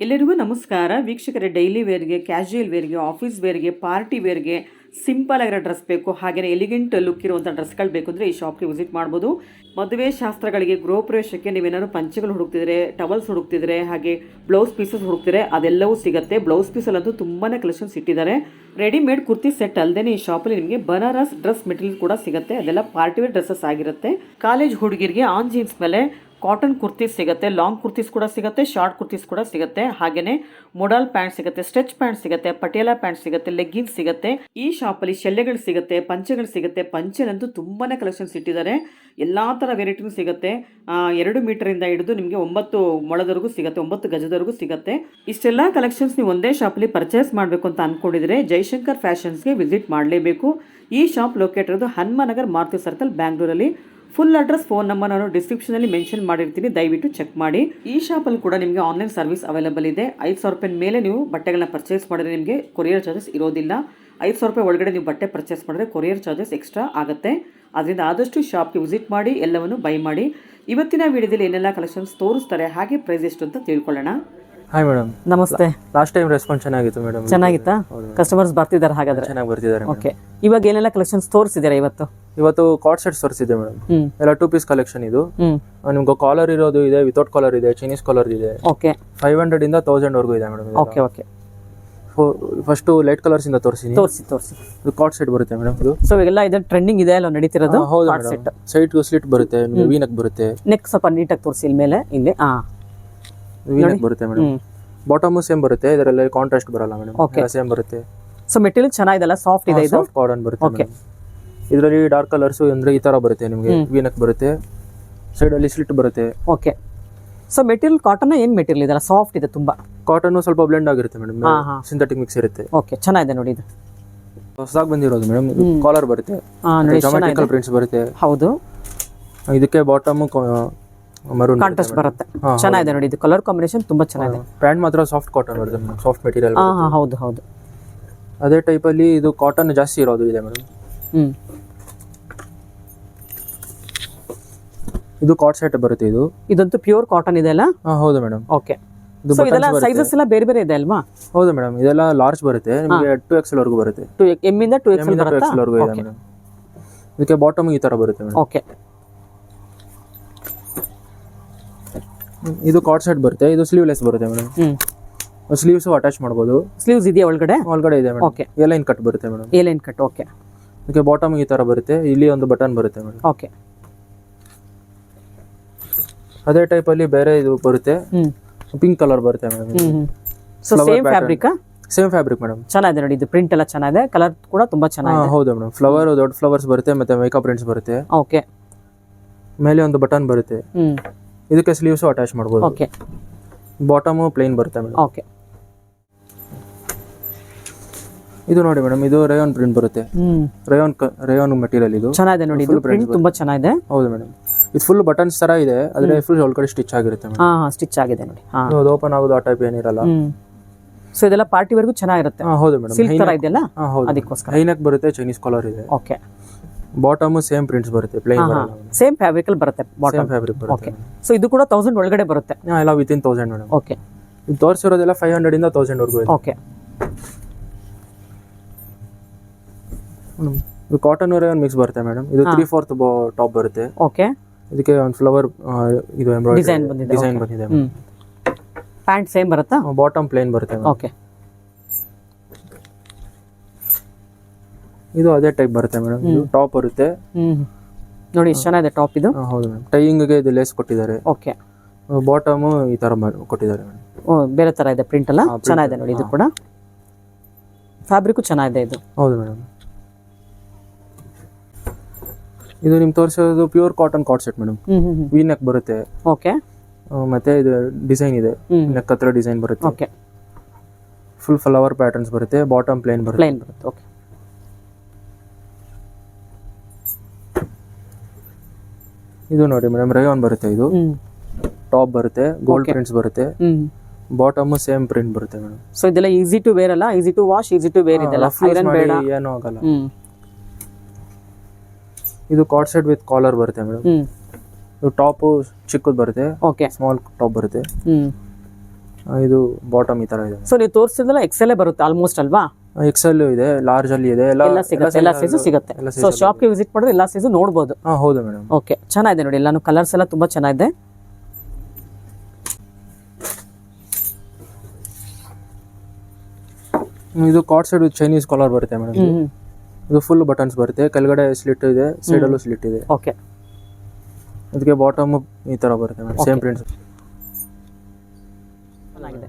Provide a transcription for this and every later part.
ಎಲ್ಲರಿಗೂ ನಮಸ್ಕಾರ. ವೀಕ್ಷಕರೇ, ಡೈಲಿ ವೇರ್ಗೆ, ಕ್ಯಾಶುಯಲ್ ವೇರ್ಗೆ, ಆಫೀಸ್ ವೇರ್ಗೆ, ಪಾರ್ಟಿ ವೇರ್ಗೆ ಸಿಂಪಲ್ ಆಗಿರೋ ಡ್ರೆಸ್ ಬೇಕು. ಹಾಗೆಯೇ ಎಲಿಗೆಂಟ್ ಲುಕ್ ಇರುವಂಥ ಡ್ರೆಸ್ಗಳು ಬೇಕು ಅಂದರೆ ಈ ಶಾಪ್ಗೆ ವಿಸಿಟ್ ಮಾಡ್ಬೋದು. ಮದುವೆ ಶಾಸ್ತ್ರಗಳಿಗೆ ಗೃಹ ಪ್ರವೇಶಕ್ಕೆ ನೀವೇನಾದ್ರು ಪಂಚೆಗಳು ಹುಡುಕ್ತಿದ್ರೆ, ಟವಲ್ಸ್ ಹುಡುಕ್ತಿದ್ರೆ, ಹಾಗೆ ಬ್ಲೌಸ್ ಪೀಸಸ್ ಹುಡುಕ್ತಿದ್ರೆ ಅದೆಲ್ಲವೂ ಸಿಗುತ್ತೆ. ಬ್ಲೌಸ್ ಪೀಸಲ್ಲಂತೂ ತುಂಬಾ ಕಲೆಕ್ಷನ್ಸ್ ಇಟ್ಟಿದ್ದಾರೆ. ರೆಡಿಮೇಡ್ ಕುರ್ತಿ ಸೆಟ್ ಅಲ್ಲದೆ ಈ ಶಾಪಲ್ಲಿ ನಿಮಗೆ ಬನಾರಸ್ ಡ್ರೆಸ್ ಮೆಟೀರಿಯಲ್ ಕೂಡ ಸಿಗುತ್ತೆ. ಅದೆಲ್ಲ ಪಾರ್ಟಿ ವೇರ್ ಡ್ರೆಸ್ಸಸ್ ಆಗಿರುತ್ತೆ. ಕಾಲೇಜ್ ಹುಡುಗಿರಿಗೆ ಆನ್ ಜೀನ್ಸ್ ಮೇಲೆ ಕಾಟನ್ ಕುರ್ತೀಸ್ ಸಿಗುತ್ತೆ, ಲಾಂಗ್ ಕುರ್ತೀಸ್ ಕೂಡ ಸಿಗುತ್ತೆ, ಶಾರ್ಟ್ ಕುರ್ತೀಸ್ ಕೂಡ ಸಿಗುತ್ತೆ. ಹಾಗೆಯೇ ಮೊಡಲ್ ಪ್ಯಾಂಟ್ ಸಿಗುತ್ತೆ, ಸ್ಟ್ರೆಚ್ ಪ್ಯಾಂಟ್ ಸಿಗುತ್ತೆ, ಪಟಿಯಾಲ ಪ್ಯಾಂಟ್ ಸಿಗುತ್ತೆ, ಲೆಗ್ಗಿನ್ಸ್ ಸಿಗುತ್ತೆ. ಈ ಶಾಪಲ್ಲಿ ಶೆಲ್ಲೆಗಳು ಸಿಗುತ್ತೆ, ಪಂಚೆಗಳು ಸಿಗುತ್ತೆ. ಪಂಚೆನಂತೂ ತುಂಬಾನೇ ಕಲೆಕ್ಷನ್ಸ್ ಇಟ್ಟಿದ್ದಾರೆ. ಎಲ್ಲಾ ಥರ ವೆರೈಟಿನೂ ಸಿಗುತ್ತೆ. ಎರಡು ಮೀಟರಿಂದ ಹಿಡಿದು ನಿಮಗೆ ಒಂಬತ್ತು ಮೊಳದವರೆಗೂ ಸಿಗುತ್ತೆ, ಒಂಬತ್ತು ಗಜದವರೆಗೂ ಸಿಗುತ್ತೆ. ಇಷ್ಟೆಲ್ಲ ಕಲೆಕ್ಷನ್ಸ್ ನೀವು ಒಂದೇ ಶಾಪಲ್ಲಿ ಪರ್ಚೇಸ್ ಮಾಡಬೇಕು ಅಂತ ಅಂದ್ಕೊಂಡಿದ್ರೆ ಜೈಶಂಕರ್ ಫ್ಯಾಷನ್ಸ್ಗೆ ವಿಸಿಟ್ ಮಾಡಲೇಬೇಕು. ಈ ಶಾಪ್ ಲೊಕೇಟ್ ಇರೋದು ಹನುಮನಗರ್ ಮಾರುತಿ ಸರ್ಕಲ್, ಬ್ಯಾಂಗ್ಳೂರಲ್ಲಿ. ಫುಲ್ ಅಡ್ರೆಸ್ ಫೋನ್ ನಂಬರ್ ನಾನು ಡಿಸ್ಕ್ರಿಪ್ಷನಲ್ಲಿ ಮೆನ್ಷನ್ ಮಾಡಿರ್ತೀನಿ, ದಯವಿಟ್ಟು ಚೆಕ್ ಮಾಡಿ. ಈ ಶಾಪಲ್ಲಿ ಕೂಡ ನಿಮಗೆ ಆನ್ಲೈನ್ ಸರ್ವಿಸ್ ಅವೈಲೇಬಲ್ ಇದೆ. ಐದು ಸಾವಿರ ರೂಪಾಯಿ ಮೇಲೆ ನೀವು ಬಟ್ಟೆಗಳನ್ನ ಪರ್ಚೇಸ್ ಮಾಡಿದ್ರೆ ನಿಮಗೆ ಕೊರಿಯರ್ ಚಾರ್ಜಸ್ ಇರೋದಿಲ್ಲ. ಐದು ಸಾವಿರ ರೂಪಾಯಿ ಒಳಗಡೆ ನೀವು ಬಟ್ಟೆ ಪರ್ಚೇಸ್ ಮಾಡಿದ್ರೆ ಕೊರಿಯರ್ ಚಾರ್ಜಸ್ ಎಕ್ಸ್ಟ್ರಾ ಆಗುತ್ತೆ. ಅದರಿಂದ ಆದಷ್ಟು ಶಾಪ್ಗೆ ವಿಸಿಟ್ ಮಾಡಿ, ಎಲ್ಲವನ್ನು ಬೈ ಮಾಡಿ. ಇವತ್ತಿನ ವಿಡಿಯೋದಲ್ಲಿ ಏನೆಲ್ಲ ಕಲೆಕ್ಷನ್ಸ್ ತೋರಿಸ್ತಾರೆ, ಹಾಗೆ ಪ್ರೈಸ್ ಎಷ್ಟು ಅಂತ ತಿಳ್ಕೊಳ್ಳೋಣ. ಹಾಯ್ ಮೇಡಮ್ ನಮಸ್ತೆ. ಲಾಸ್ಟ್ ಟೈಮ್ ರೆಸ್ಪಾನ್ಸ್ ಚೆನ್ನಾಗಿತ್ತು ಮೇಡಮ್ ಚೆನ್ನಾಗಿತ್ತಾ? ಕಸ್ಟಮರ್ಸ್ ಬರ್ತಿದ್ದಾರೆ ಹಾಗಾದ್ರೆ? ಚೆನ್ನಾಗಿ ಬರ್ತಿದ್ದಾರೆ. ಓಕೆ ಇವಾಗ ಏನೆಲ್ಲ ಕಲೆಕ್ಷನ್ಸ್ ತೋರಿಸಿದ್ದೀರಾ ಇವತ್ತು? ಇವತ್ತು ಕಾಟ್ ಸೆಟ್ಸ್ ತೋರಿಸಿದೆ ಮೇಡಮ್ ಎಲ್ಲ ಟೂ ಪೀಸ್ ಕಲೆಕ್ಷನ್ ಇದು. ನಿಮ್ಗೆ ಕಾಲರ್ ಇರೋದು ಇದೆ ವಿತೌಟ್ ಕಾಲರ್ ಇದೆ ಚೈನೀಸ್ ಕಾಲರ್ ಇದೆ. ಓಕೆ ಫೈವ್ ಹಂಡ್ರೆಡ್ ಇಂದ ತೌಸಂಡ್ ವರ್ಗೂ ಇದೆ madam okay okay first light colours ಇಂದ ತೋರಿಸಿ ತೋರಿಸಿ ತೋರಿಸಿ. ಇದು ಕಾಟ್ ಸೆಟ್ ಬರುತ್ತೆ ಮೇಡಮ್ ಇದು. ಸೊ ಎಲ್ಲ ಇದು ಟ್ರೆಂಡಿಂಗ್ ಇದೆ ಅಲ್ಲ ನಡೀತಿರೋದು? ಹೌದು ಸೆಟ್ ಸೈಟ್ ಸ್ಲಿಟ್ ಬರುತ್ತೆ ವೀನಕ್ ಬರುತ್ತೆ. ನೆಕ್ ಸ್ವಲ್ಪ ನೀಟಾಗಿ ತೋರಿಸಿ ಇಲ್ಲಿ ಮೇಲೆ ಇಲ್ಲಿ. ಹಾ ಬರುತ್ತೆ ಮೇಡಮ್ ಬಾಟಮ್ ಸೇಮ್ ಬರುತ್ತೆ ಇದರಲ್ಲಿ ಕಾಂಟ್ರಾಸ್ಟ್ ಬರಲ್ಲ ಮೇಡಮ್ ಓಕೆ ಸೇಮ್ ಬರುತ್ತೆ. ಸೊ ಮೆಟೀರಿಯಲ್ ಚೆನ್ನಾಗಿದೆ ಸಾಫ್ಟ್ ಇದೆ ಇದು? ಸಾಫ್ಟ್ ಕಾಟನ್ ಬರುತ್ತೆ ಓಕೆ ಇದರಲ್ಲಿ ಡಾರ್ಕ್ ಕಲರ್ಸ್ ಅಂದ್ರೆ ಈ ತರ ಬರುತ್ತೆ ನಿಮಗೆ ವೀನಕ್ ಬರುತ್ತೆ. ಸೈಡ್ ಅಲ್ಲಿ ಸ್ಲಿಟ್ ಬರುತ್ತೆ. ಓಕೆ ಸೊ ಮೆಟೀರಿಯಲ್ ಕಾಟನ್ ಏನ್ ಮೆಟೀರಿಯಲ್ ಇದೆಲ್ಲ ಸಾಫ್ಟ್ ಇದೆ ತುಂಬಾ. ಕಾಟನ್ ಸ್ವಲ್ಪ ಬ್ಲೆಂಡ್ ಆಗಿರುತ್ತೆ ಮೇಡಮ್. ಸಿಂಥೆಟಿಕ್ ಮಿಕ್ಸ್ ಇರುತ್ತೆ. ಓಕೆ ಚೆನ್ನಾಗಿದೆ ನೋಡಿ ಇದು. ಹೊಸದಾಗಿ ಬಂದಿರೋದು ಮೇಡಮ್ ಕಾಲರ್ ಬರುತ್ತೆ. ಪ್ರಿಂಟ್ಸ್ ಬರುತ್ತೆ. ಹೌದು. ಇದಕ್ಕೆ ಬಾಟಮ್ ಕಾಂಟ್ರಾಸ್ಟ್ ಬರುತ್ತೆ ಚೆನ್ನಾಗಿದೆ ನೋಡಿ ಇದು ಕಲರ್ ಕಾಂಬಿನೇಷನ್ ತುಂಬಾ ಚೆನ್ನಾಗಿದೆ. ಪ್ಯಾಂಟ್ ಮಾತ್ರ ಸಾಫ್ಟ್ ಕಾಟನ್ ಬರುತ್ತೆ ಮೇಡಮ್ ಸಾಫ್ಟ್ ಮೆಟೀರಿಯಲ್ ಹಾ ಹಾ ಹೌದು ಹೌದು. ಅದೇ ಟೈಪ್ ಅಲ್ಲಿ ಇದು ಕಾಟನ್ ಜಾಸ್ತಿ ಇರೋದು ಇದೆ ಮೇಡಮ್ ಹ್ಮ್. ಇದು ಕಾಟ್ ಸೆಟ್ ಬರುತ್ತೆ ಇದು. ಇದಂತೂ ಪ್ಯೂರ್ ಕಾಟನ್ ಇದೆ ಅಲ್ಲ? ಹಾ ಹೌದು ಮೇಡಮ್ ಓಕೆ ಇದು ಸೊ ಇದೆಲ್ಲ ಸೈಜಸ್ ಎಲ್ಲ ಬೇರೆ ಬೇರೆ ಇದೆ ಅಲ್ವಾ? ಹೌದು ಮೇಡಮ್ ಇದೆಲ್ಲ ಲಾರ್ಜ್ ಬರುತ್ತೆ. ನಿಮಗೆ ಟು ಎಕ್ಸೆಲ್ ವರ್ಗೂ ಬರುತ್ತೆ. ಟು ಎಂ ಇಂದ ಟು ಎಕ್ಸ್ ಟು ಬರುತ್ತಾ? ಎಕ್ಸೆಲ್ ವರ್ಗೂ ಇದೆ ಮೇಡಮ್ ಇದಕ್ಕೆ ಬಾಟಮ್ ಈ ತರ ಬರುತ್ತೆ ಮೇಡಮ್ ಓಕೆ ಇದು ಕಾಟ್ ಸೆಟ್ ಬರುತ್ತೆ ಇದು ಸ್ಲೀವ್ಲೆಸ್ ಬರುತ್ತೆ ಮೇಡಮ್ ಸ್ಲೀವ್ಸ್ ಅಟ್ಯಾಚ್ ಮಾಡ್ಬೋದು. ಸ್ಲೀವ್ಸ್ ಇದೆಯಾ ಒಳಗಡೆ? ಒಳಗಡೆ ಇದೆ madam okay A line cut ಬರುತ್ತೆ madam A line cut okay okay bottom ಈ ತರ ಬರುತ್ತೆ ಇಲ್ಲಿ ಒಂದು ಬಟನ್ ಬರುತ್ತೆ ಮೇಡಮ್ ಓಕೆ ಅದೇ ಟೈಪ್ ಅಲ್ಲಿ ಬೇರೆ ಇದು ಬರುತ್ತೆ. ಪಿಂಕ್ ಕಲರ್ ಬರುತ್ತೆ madam so same fabric same fabric madam ಚೆನ್ನಾಗಿದೆ ನೋಡಿ ಇದು ಪ್ರಿಂಟ್ ಎಲ್ಲ ಚೆನ್ನಾಗಿದೆ ಕಲರ್ ಕೂಡ ತುಂಬಾ ಚೆನ್ನಾಗಿದೆ. ಹೌದು ಮೇಡಮ್ ಫ್ಲವರ್ ದೊಡ್ಡ ಫ್ಲವರ್ಸ್ ಬರುತ್ತೆ ಮತ್ತೆ ಮೇಕಪ್ ಪ್ರಿಂಟ್ಸ್ ಬರುತ್ತೆ. ಓಕೆ ಮೇಲೆ ಒಂದು ಬಟನ್ ಬರುತ್ತೆ. ಇದಕ್ಕೆ ಸ್ಲೀವ್ಸ್ ಅಟ್ಯಾಚ್ ಮಾಡ್ಬೋದು. ಓಕೆ ಬಾಟಮ್ ಪ್ಲೇನ್ ಬರುತ್ತೆ ಮೇಡಮ್. ಓಕೆ ಇದು ನೋಡಿ ಮೇಡಮ್ ಇದು ರೇಯೋನ್ ಪ್ರಿಂಟ್ ಬರುತ್ತೆ. ರಯೋನ್ ರೇಯೋನ್ ಮೆಟೀರಿಯಲ್ ಇದು. ಚೆನ್ನಾಗಿದೆ ನೋಡಿ ಇದು ಪ್ರಿಂಟ್ ತುಂಬಾ ಚೆನ್ನಾಗಿದೆ. ಹೌದು ಮೇಡಮ್. ಇದು ಫುಲ್ ಬಟನ್ಸ್ ತರ ಇದೆ ಆದ್ರೆ ಫುಲ್ ಒಳಗಡೆ ಸ್ಟಿಚ್ ಆಗಿರುತ್ತೆ ಮೇಡಮ್. ಹಾ ಹಾ ಸ್ಟಿಚ್ ಆಗಿದೆ ನೋಡಿ. ಹಾ. ಅದು ಓಪನ್ ಆಗೋದು ಆ ಟೈಪ್ ಏನಿರಲ್ಲ. ಸೋ ಇದೆಲ್ಲ ಪಾರ್ಟಿವರೆಗೂ ಚೆನ್ನಾಗಿರುತ್ತೆ. ಹೌದು ಮೇಡಮ್. ಸಿಲ್ಕ್ ತರ ಹೌದು. ಅದಕ್ಕೋಸ್ಕರ. ಹೈನಕ್ ಬರುತ್ತೆ ಚೈನೀಸ್ ಕಾಲರ್ ಇದೆ. ಓಕೆ ಬಾಟಮ್ ಸೇಮ್ ಪ್ರಿಂಟ್ಸ್ ಬರುತ್ತೆ ಪ್ಲೇನ್ ಸೇಮ್ ಫ್ಯಾಬ್ರಿಕ್ ಅಲ್ಲಿ ಬರುತ್ತೆ ಬಾಟಮ್ ಫ್ಯಾಬ್ರಿಕ್ ಬರುತ್ತೆ. ಓಕೆ ಸೊ ಇದು ಕೂಡ ತೌಸಂಡ್ ಒಳಗಡೆ ಬರುತ್ತೆ. ಎಲ್ಲ with in thousand madam. Okay ಇದು ತೋರಿಸಿರೋದೆಲ್ಲ ಫೈವ್ ಹಂಡ್ರೆಡ್ ಇಂದ ತೌಸಂಡ್ ವರ್ಗೂ ಇದೆ. ಓಕೆ ಇದು ಕಾಟನ್ ಒಂದು ಮಿಕ್ಸ್ ಬರುತ್ತೆ ಮೇಡಮ್? ಇದು ತ್ರೀ ಫೋರ್ತ್ ಟಾಪ್ ಬರುತ್ತೆ. ಓಕೆ ಇದಕ್ಕೆ ಒಂದು ಫ್ಲವರ್ ಇದು ಡಿಸೈನ್ ಬಂದಿದೆ, ಡಿಸೈನ್ ಬಂದಿದೆ ಪ್ಯಾಂಟ್ ಸೇಮ್ ಬರುತ್ತಾ? ಬಾಟಮ್ ಪ್ಲೇನ್ ಬರುತ್ತೆ ಓಕೆ ಇದು ಅದೇ ಟೈಪ್ ಬರುತ್ತೆ ಮೇಡಮ್ ಇದು ಟಾಪ್ ಬರುತ್ತೆ. ನೋಡಿ ಎಷ್ಟು ಚೆನ್ನಾಗಿದೆ ಟಾಪ್ ಇದು. ಹೌದು ಮೇಡಮ್ ಟೈಯಿಂಗ್ಗೆ ಇದು ಲೇಸ್ ಕೊಟ್ಟಿದ್ದಾರೆ. ಓಕೆ ಬಾಟಮ್ ಈ ತರ ಮಾಡ್- ಕೊಟ್ಟಿದ್ದಾರೆ ಮೇಡಮ್ ಓ ಬೇರೆ ತರ ಇದೆ ಪ್ರಿಂಟ್ ಅಲ್ಲ? ಚೆನ್ನಾಗಿದೆ ನೋಡಿ ಇದು. ಕೂಡ. ಫ್ಯಾಬ್ರಿಕ್ ಚೆನ್ನಾಗಿದೆ ಇದು. ಹೌದು ಮೇಡಮ್ ಇದು ನಿಮ್ಗೆ ತೋರಿಸೋದು pure cotton coord set madam hmm hmm hmm. V neck ಬರುತ್ತೆ. ಓಕೆ ಆ, ಮತ್ತೆ ಇದು ಡಿಸೈನ್ ಇದೆ. ಹ್ಮ್. ನೆಕ್ ಹತ್ರ ಡಿಸೈನ್ ಬರುತ್ತೆ. ಓಕೆ ಫುಲ್ ಫ್ಲವರ್ ಪ್ಯಾಟರ್ನ್ಸ್ ಬರುತ್ತೆ. ಬಾಟಮ್ ಪ್ಲೇನ್ ಬರುತ್ತೆ. ಪ್ಲೇನ್ ಬರುತ್ತೆ. ಓಕೆ ಇದು ನೋಡಿ ಮೇಡಮ್ ರೇವನ್ ಬರುತ್ತೆ ಇದು. ಟಾಪ್ ಬರುತ್ತೆ ಗೋಲ್ಡ್ ಪ್ರಿಂಟ್ಸ್ ಬರುತ್ತೆ. ಬಾಟಮ್ ಸೇಮ್ ಪ್ರಿಂಟ್ ಬರುತ್ತೆ ಮೇಡಮ್ ಸೊ ಇದೆಲ್ಲ ಈಸಿ ಟು ವೇರ್ ಅಲ್ಲ? Easy to wash easy to wear ಇದೆಲ್ಲ? ಐರನ್ ಬೇಡ. ಏನು ಆಗಲ್ಲ. ಇದು ಕಾಟ್ ಸೆಟ್ ವಿತ್ ಕಾಲರ್ ಬರುತ್ತೆ ಮೇಡಮ್ ಇದು ಟಾಪ್ ಚಿಕ್ಕದು ಬರುತ್ತೆ. ಓಕೆ ಸ್ಮಾಲ್ ಟಾಪ್ ಬರುತ್ತೆ. ಇದು ಬಾಟಮ್ ಈ ತರ ಇದೆ. ಸೊ ನೀವು ತೋರಿಸಿದ್ರಲ್ಲ ಎಕ್ಸೆಲ್ ಬರುತ್ತೆ ಆಲ್ಮೋಸ್ಟ್ ಅಲ್ವಾ? ಎಕ್ಸೆಲ್ ಇದೆ ಲಾರ್ಜ್ ಅಲ್ಲಿ ಇದೆ ಎಲ್ಲ ಸಿಗುತ್ತೆ ಎಲ್ಲ ಸೈಜು ಸಿಗುತ್ತೆ. ಸೊ ಶಾಪ್ಗೆ ವಿಸಿಟ್ ಮಾಡಿದ್ರೆ ಎಲ್ಲ ಸೈಜು ನೋಡ್ಬೋದು. ಹಾಂ ಹೌದು ಮೇಡಮ್ ಓಕೆ ಚೆನ್ನಾಗಿದೆ ನೋಡಿ ಎಲ್ಲಾನು ಕಲರ್ಸ್ ಎಲ್ಲ ತುಂಬಾ ಚೆನ್ನಾಗಿದೆ. ಇದು ಕಾರ್ಡ್ ಸೈಡ್ ಚೈನೀಸ್ ಕಾಲರ್ ಬರುತ್ತೆ ಮೇಡಮ್ ಇದು ಫುಲ್ ಬಟನ್ಸ್ ಬರುತ್ತೆ ಕೆಳಗಡೆ ಸ್ಲಿಟ್ ಇದೆ ಸೈಡ್ ಅಲ್ಲೂ ಸ್ಲಿಟ್ ಇದೆ. ಓಕೆ ಅದಕ್ಕೆ ಬಾಟಮ್ ಈ ತರ ಬರುತ್ತೆ ಮೇಡಮ್ ಸೇಮ್ ಪ್ರಿಂಟ್ಸ್ ಚೆನ್ನಾಗಿದೆ.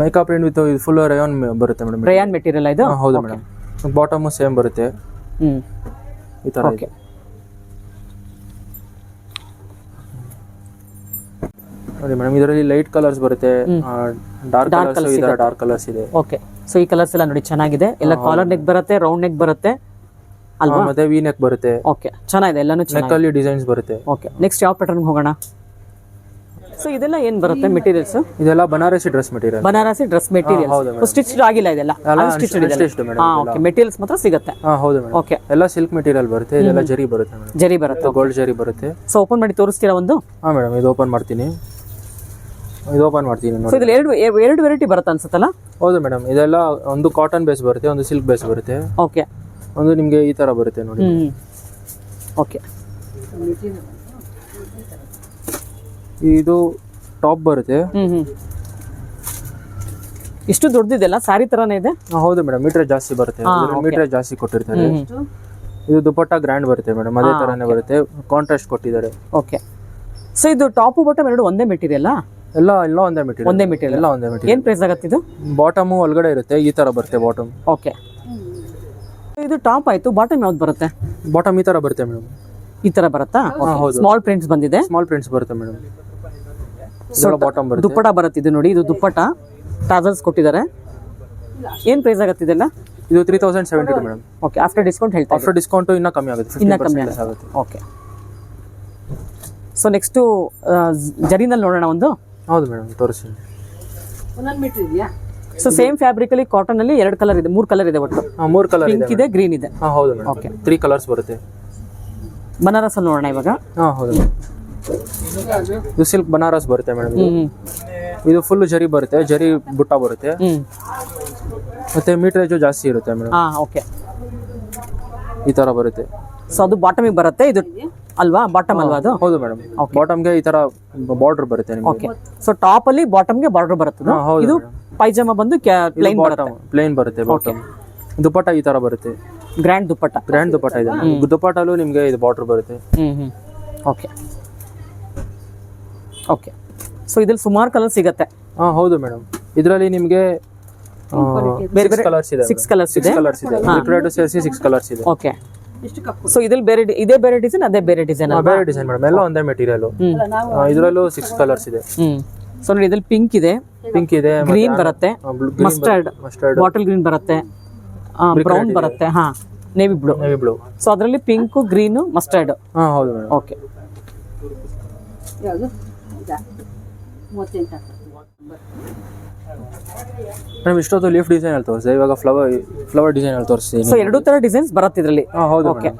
ಮೇಕಪ್ ಪ್ರಿಂಟ್ ವಿತ್ ಇದು ಫುಲ್ ರಯಾನ್ ಬರುತ್ತೆ ಮೇಡಮ್ ರಯಾನ್ ಮೆಟೀರಿಯಲ್ ಇದು? ಹೌದು ಮೇಡಮ್ ಬಾಟಮ್ ಸೇಮ್ ಬರುತ್ತೆ. ಹ್ಮ್. ಈ ತರ ಓಕೆ ನೋಡಿ ಮೇಡಮ್ ಇದರಲ್ಲಿ ಲೈಟ್ ಕಲರ್ಸ್ ಬರುತ್ತೆ. ಡಾರ್ಕ್ ಕಲರ್ಸ್ ಇದೆ ಡಾರ್ಕ್ ಕಲರ್ಸ್ ಇದೆ. ಓಕೆ ಸೊ ಈ ಕಲರ್ಸ್ ಎಲ್ಲ ನೋಡಿ ಚೆನ್ನಾಗಿದೆ. ಎಲ್ಲ ಕಾಲರ್ ನೆಕ್ ಬರುತ್ತೆ ರೌಂಡ್ ನೆಕ್ ಬರುತ್ತೆ? ಅಲ್ವಾ? ಮತ್ತೆ ವಿ ನೆಕ್ ಬರುತ್ತೆ. ಓಕೆ ಚೆನ್ನಾಗಿದೆ. ಎಲ್ಲಾನು ಅಲ್ಲಿ ಡಿಸೈನ್ಸ್ ಬರುತ್ತೆ. ಓಕೆ ನೆಕ್ಸ್ಟ್ ಯಾವ ಪ್ಯಾಟರ್ನ್ ಹೋಗೋಣ? ಸೊ ಇದೆಲ್ಲ ಏನ್ ಬರುತ್ತೆ ಮೆಟೀರಿಯಲ್ಸ್ ಇದೆಲ್ಲ Banarasi dress material Banarasi dress material stitched stitch ಆಗಿಲ್ಲ ಇದೆಲ್ಲ? ಓಕೆ ಮೆಟೀರಿಯಲ್ಸ್ ಮಾತ್ರ ಸಿಗುತ್ತೆ. ಹಾ ಹೌದು ಓಕೆ ಎಲ್ಲ ಸಿಲ್ಕ್ ಮೆಟೀರಿಯಲ್ ಬರುತ್ತೆ. ಇದೆಲ್ಲ ಜರಿ ಬರುತ್ತೆ ಜರಿ ಬರುತ್ತೆ ಗೋಲ್ಡ್ ಜರಿ ಬರುತ್ತೆ. ಸೊ ಓಪನ್ ಮಾಡಿ ತೋರಿಸ್ತೀರಾ ಒಂದು? ಹಾ ಮೇಡಮ್ ಇದು ಓಪನ್ ಮಾಡ್ತೀನಿ. ಇದು ಓಪನ್ ಮಾಡ್ತೀನಿ ನೋಡಿ. ಇದ್ರಲ್ಲಿ ಎರಡು ಎರಡು ವೆರೈಟಿ ಬರುತ್ತೆ ಅನ್ಸುತ್ತಲ್ಲ? ಹೌದು ಮೇಡಮ್ ಇದೆಲ್ಲ ಒಂದು ಕಾಟನ್ ಬೇಸ್ ಬರುತ್ತೆ ಒಂದು ಸಿಲ್ಕ್ ಬೇಸ್ ಬರುತ್ತೆ. ಓಕೆ ಒಂದು ನಿಮಗೆ ಈ ತರ ಬರುತ್ತೆ ನೋಡಿ. ಓಕೆ ಇದು ಟಾಪ್ ಬರುತ್ತೆ. ಹ್ಮ್ ಹ್ಮ್. ಇಷ್ಟು ದೊಡ್ಡದಿದೆಲ್ಲ ಸಾರಿ ತರಾನೇ ಇದೆ? ಹಾ, ಹೌದು ಮೇಡಮ್. ಮೀಟರ್ ಜಾಸ್ತಿ ಬರುತ್ತೆ. ಮೀಟರ್ ಜಾಸ್ತಿ ಕೊಟ್ಟಿರ್ತಾರೆ. ಹ್ಮ್ ಇದು ದುಪಟ್ಟ ಗ್ರ್ಯಾಂಡ್ ಬರುತ್ತೆ ಮೇಡಮ್. ಅದೇ ತರಾನೇ ಬರುತ್ತೆ. ಕಾಂಟ್ರಾಸ್ಟ್ ಕೊಟ್ಟಿದ್ದಾರೆ. ಓಕೆ ಸೊ ಇದು ಟಾಪ್ ಬಾಟಮ್ ಎರಡು ಒಂದೇ ಮೆಟೀರಿಯಲ್ ಎಲ್ಲ ಎಲ್ಲ ಒಂದೇ ಮೆಟೀರಿಯಲ್. ಒಂದೇ ಮೆಟೀರಿಯಲ್. ಎಲ್ಲ ಒಂದೇ ಮೆಟೀರಿಯಲ್. ಏನ್ ಪ್ರೈಸ್ ಆಗತ್ತೆ ಇದು ಬಾಟಮ್ ಒಳಗಡೆ ಇರುತ್ತೆ. ಈ ತರ ಬರುತ್ತೆ ಬಾಟಮ್ ಓಕೆ ಇದು ಟಾಪ್ ಆಯ್ತು. ಬಾಟಮ್ ಯಾವ್ದು ಬರುತ್ತೆ? ಬಾಟಮ್ ಈ ತರ ಬರುತ್ತೆ ಮೇಡಮ್. ಈ ತರ ಬರುತ್ತಾ? ಹೌದು. ಸ್ಮಾಲ್ ಪ್ರಿಂಟ್ಸ್ ಬಂದಿದೆ. ಸ್ಮಾಲ್ ಪ್ರಿಂಟ್ಸ್ ಬರುತ್ತೆ ಮೇಡಮ್ ಬಾಟಮ್ ಬರುತ್ತೆ. ದುಪ್ಪಟ ಬರುತ್ತೆ ಇದು ನೋಡಿ ಇದು ದುಪ್ಪಟ ಟಾಸಲ್ಸ್ ಕೊಟ್ಟಿದ್ದಾರೆ. ಏನ್ ಪ್ರೈಸ್ ಆಗತ್ತೆ ಇದೆಲ್ಲ? ಇದು three thousand seventy two madam okay after discount ಹೇಳ್ತಾ ಆಫ್ಟರ್ ಡಿಸ್ಕೌಂಟ್ ಇನ್ನೂ ಕಮ್ಮಿ ಆಗುತ್ತೆ ಇನ್ನೂ ಕಮ್ಮಿ ಆಗುತ್ತೆ. ಓಕೆ ಸೊ ನೆಕ್ಸ್ಟು ಜರಿನಲ್ಲಿ ನೋಡೋಣ ಒಂದು. ಹೌದು ಮೇಡಮ್ ತೋರಿಸಿ ಸೊ ಸೇಮ್ ಫ್ಯಾಬ್ರಿಕ್ ಅಲ್ಲಿ ಕಾಟನ್ ಅಲ್ಲಿ ಎರಡು ಕಲರ್ ಇದೆ ಮೂರು ಕಲರ್ ಇದೆ ಒಟ್ಟು. ಮೂರು ಕಲರ್ ಇದೆ ಪಿಂಕ್ ಇದೆ ಗ್ರೀನ್ ಇದೆ. ಹೌದು ಓಕೆ ತ್ರೀ ಕಲರ್ಸ್ ಬರುತ್ತೆ. ಬನಾರಸ್ ಅಲ್ಲಿ ನೋಡೋಣ ಇವಾಗ. ಹಾಂ ಹೌದು. ಇದು ಸಿಲ್ಕ್ ಬನಾರಸ್ ಬರುತ್ತೆ ಮೇಡಮ್ ಇದು. ಫುಲ್ ಜರಿ ಬರುತ್ತೆ ಜರಿ ಬುಟ್ಟ ಬರುತ್ತೆ. ಮತ್ತೆ ಮೀಟ್ರೇಜು ಜಾಸ್ತಿ ಇರುತ್ತೆ ಮೇಡಮ್ ಹಾ ಓಕೆ ಈ ತರ ಬರುತ್ತೆ. ಸೊ ಅದು ಬಾಟಮಿಗೆ ಬರುತ್ತೆ ಇದು ಅಲ್ವಾ? ಬಾಟಮ್ ಅಲ್ವಾ ಅದು? ಹೌದು ಮೇಡಮ್ ಬಾಟಮ್ಗೆ ಈ ತರ ಬಾರ್ಡರ್ ಬರುತ್ತೆ ನಿಮಗೆ. ಓಕೆ ಸೊ ಟಾಪ್ ಅಲ್ಲಿ ಬಾಟಮ್ಗೆ ಬಾರ್ಡರ್ ಬರುತ್ತೆ ಇದು ಪೈಜಾಮ ಬಂದು ಪ್ಲೇನ್ ಬರುತ್ತೆ. ಬಾಟಮ್ ಪ್ಲೇನ್ ಬರುತ್ತೆ ಬಾಟಮ್ ದುಪಟ್ಟ ಈ ತರ ಬರುತ್ತೆ. ಗ್ರ್ಯಾಂಡ್ ದುಪ್ಪಟ್ಟ ಗ್ರ್ಯಾಂಡ್ ದುಪ್ಪಟ್ಟ ಇದೆ. ದುಪ್ಪಟ್ಟಲ್ಲೂ ನಿಮಗೆ ಇದು ಬಾರ್ಡರ್ ಬರುತ್ತೆ. Hmm hmm. Okay okay so ಇದ್ರಲ್ಲಿ ಸುಮಾರು ಕಲರ್ ಸಿಗುತ್ತೆ. ಹಾಂ ಹೌದು ಮೇಡಮ್ ಇದರಲ್ಲಿ ನಿಮಗೆ ಬೇರೆ ಬೇರೆ ಕಲರ್ಸ್ ಇದೆ ಸಿಕ್ಸ್ ಕಲರ್ಸ್ ಇದೆ. ಕಲರ್ಸ್ ಇದೆ. ಲಿಕ್ವಿಡ್ ಸೇರಿಸಿ ಸಿಕ್ಸ್ ಕಲರ್ಸ್ ಇದೆ. ಓಕೆ ಸೊ ಇದ್ರಲ್ಲಿ ಬೇರೆ ಇದೇ ಬೇರೆ ಡಿಸೈನ್ ಅದೇ ಬೇರೆ ಡಿಸೈನ್ ಬೇರೆ ಡಿಸೈನ್ ಮೇಡಮ್ ಎಲ್ಲ ಒಂದೇ ಮೆಟೀರಿಯಲ್ ಇದರಲ್ಲೂ ಸಿಕ್ಸ್ ಕಲರ್ಸ್ ಇದೆ. ಹ್ಮ್. ಸೊ ನೋಡಿ ಇದ್ರಲ್ಲಿ ಪಿಂಕ್ ಇದೆ. ಪಿಂಕ್ ಇದೆ ಗ್ರೀನ್ ಬರುತ್ತೆ. ಮಸ್ಟರ್ಡ್ ಮಸ್ಟರ್ಡ್ ಬಾಟಲ್ ಗ್ರೀನ್ ಬರುತ್ತೆ. ಬ್ರೌನ್ ಬರುತ್ತೆ ಹಾ. Navy blue navy blue so ಅದರಲ್ಲಿ ಪಿಂಕ್ ಗ್ರೀನು ಮಸ್ಟರ್ಡ್ ಹಾ ಹೌದು ಮೇಡಮ್. ಓಕೆ ಮೇಡಮ್ ಇಷ್ಟೊತ್ತು ಲೀಫ್ ಡಿಸೈನ್ ಅಲ್ಲಿ ತೋರಿಸಿದೆ. ಇವಾಗ ಫ್ಲವರ್ ಫ್ಲವರ್ ಡಿಸೈನ್ ಅಲ್ಲಿ ತೋರಿಸ್ತೀನಿ ಸೊ ಎರಡು ತರ ಡಿಸೈನ್ಸ್ ಬರುತ್ತೆ ಇದರಲ್ಲಿ. ಹಾ ಹೌದು ಓಕೆ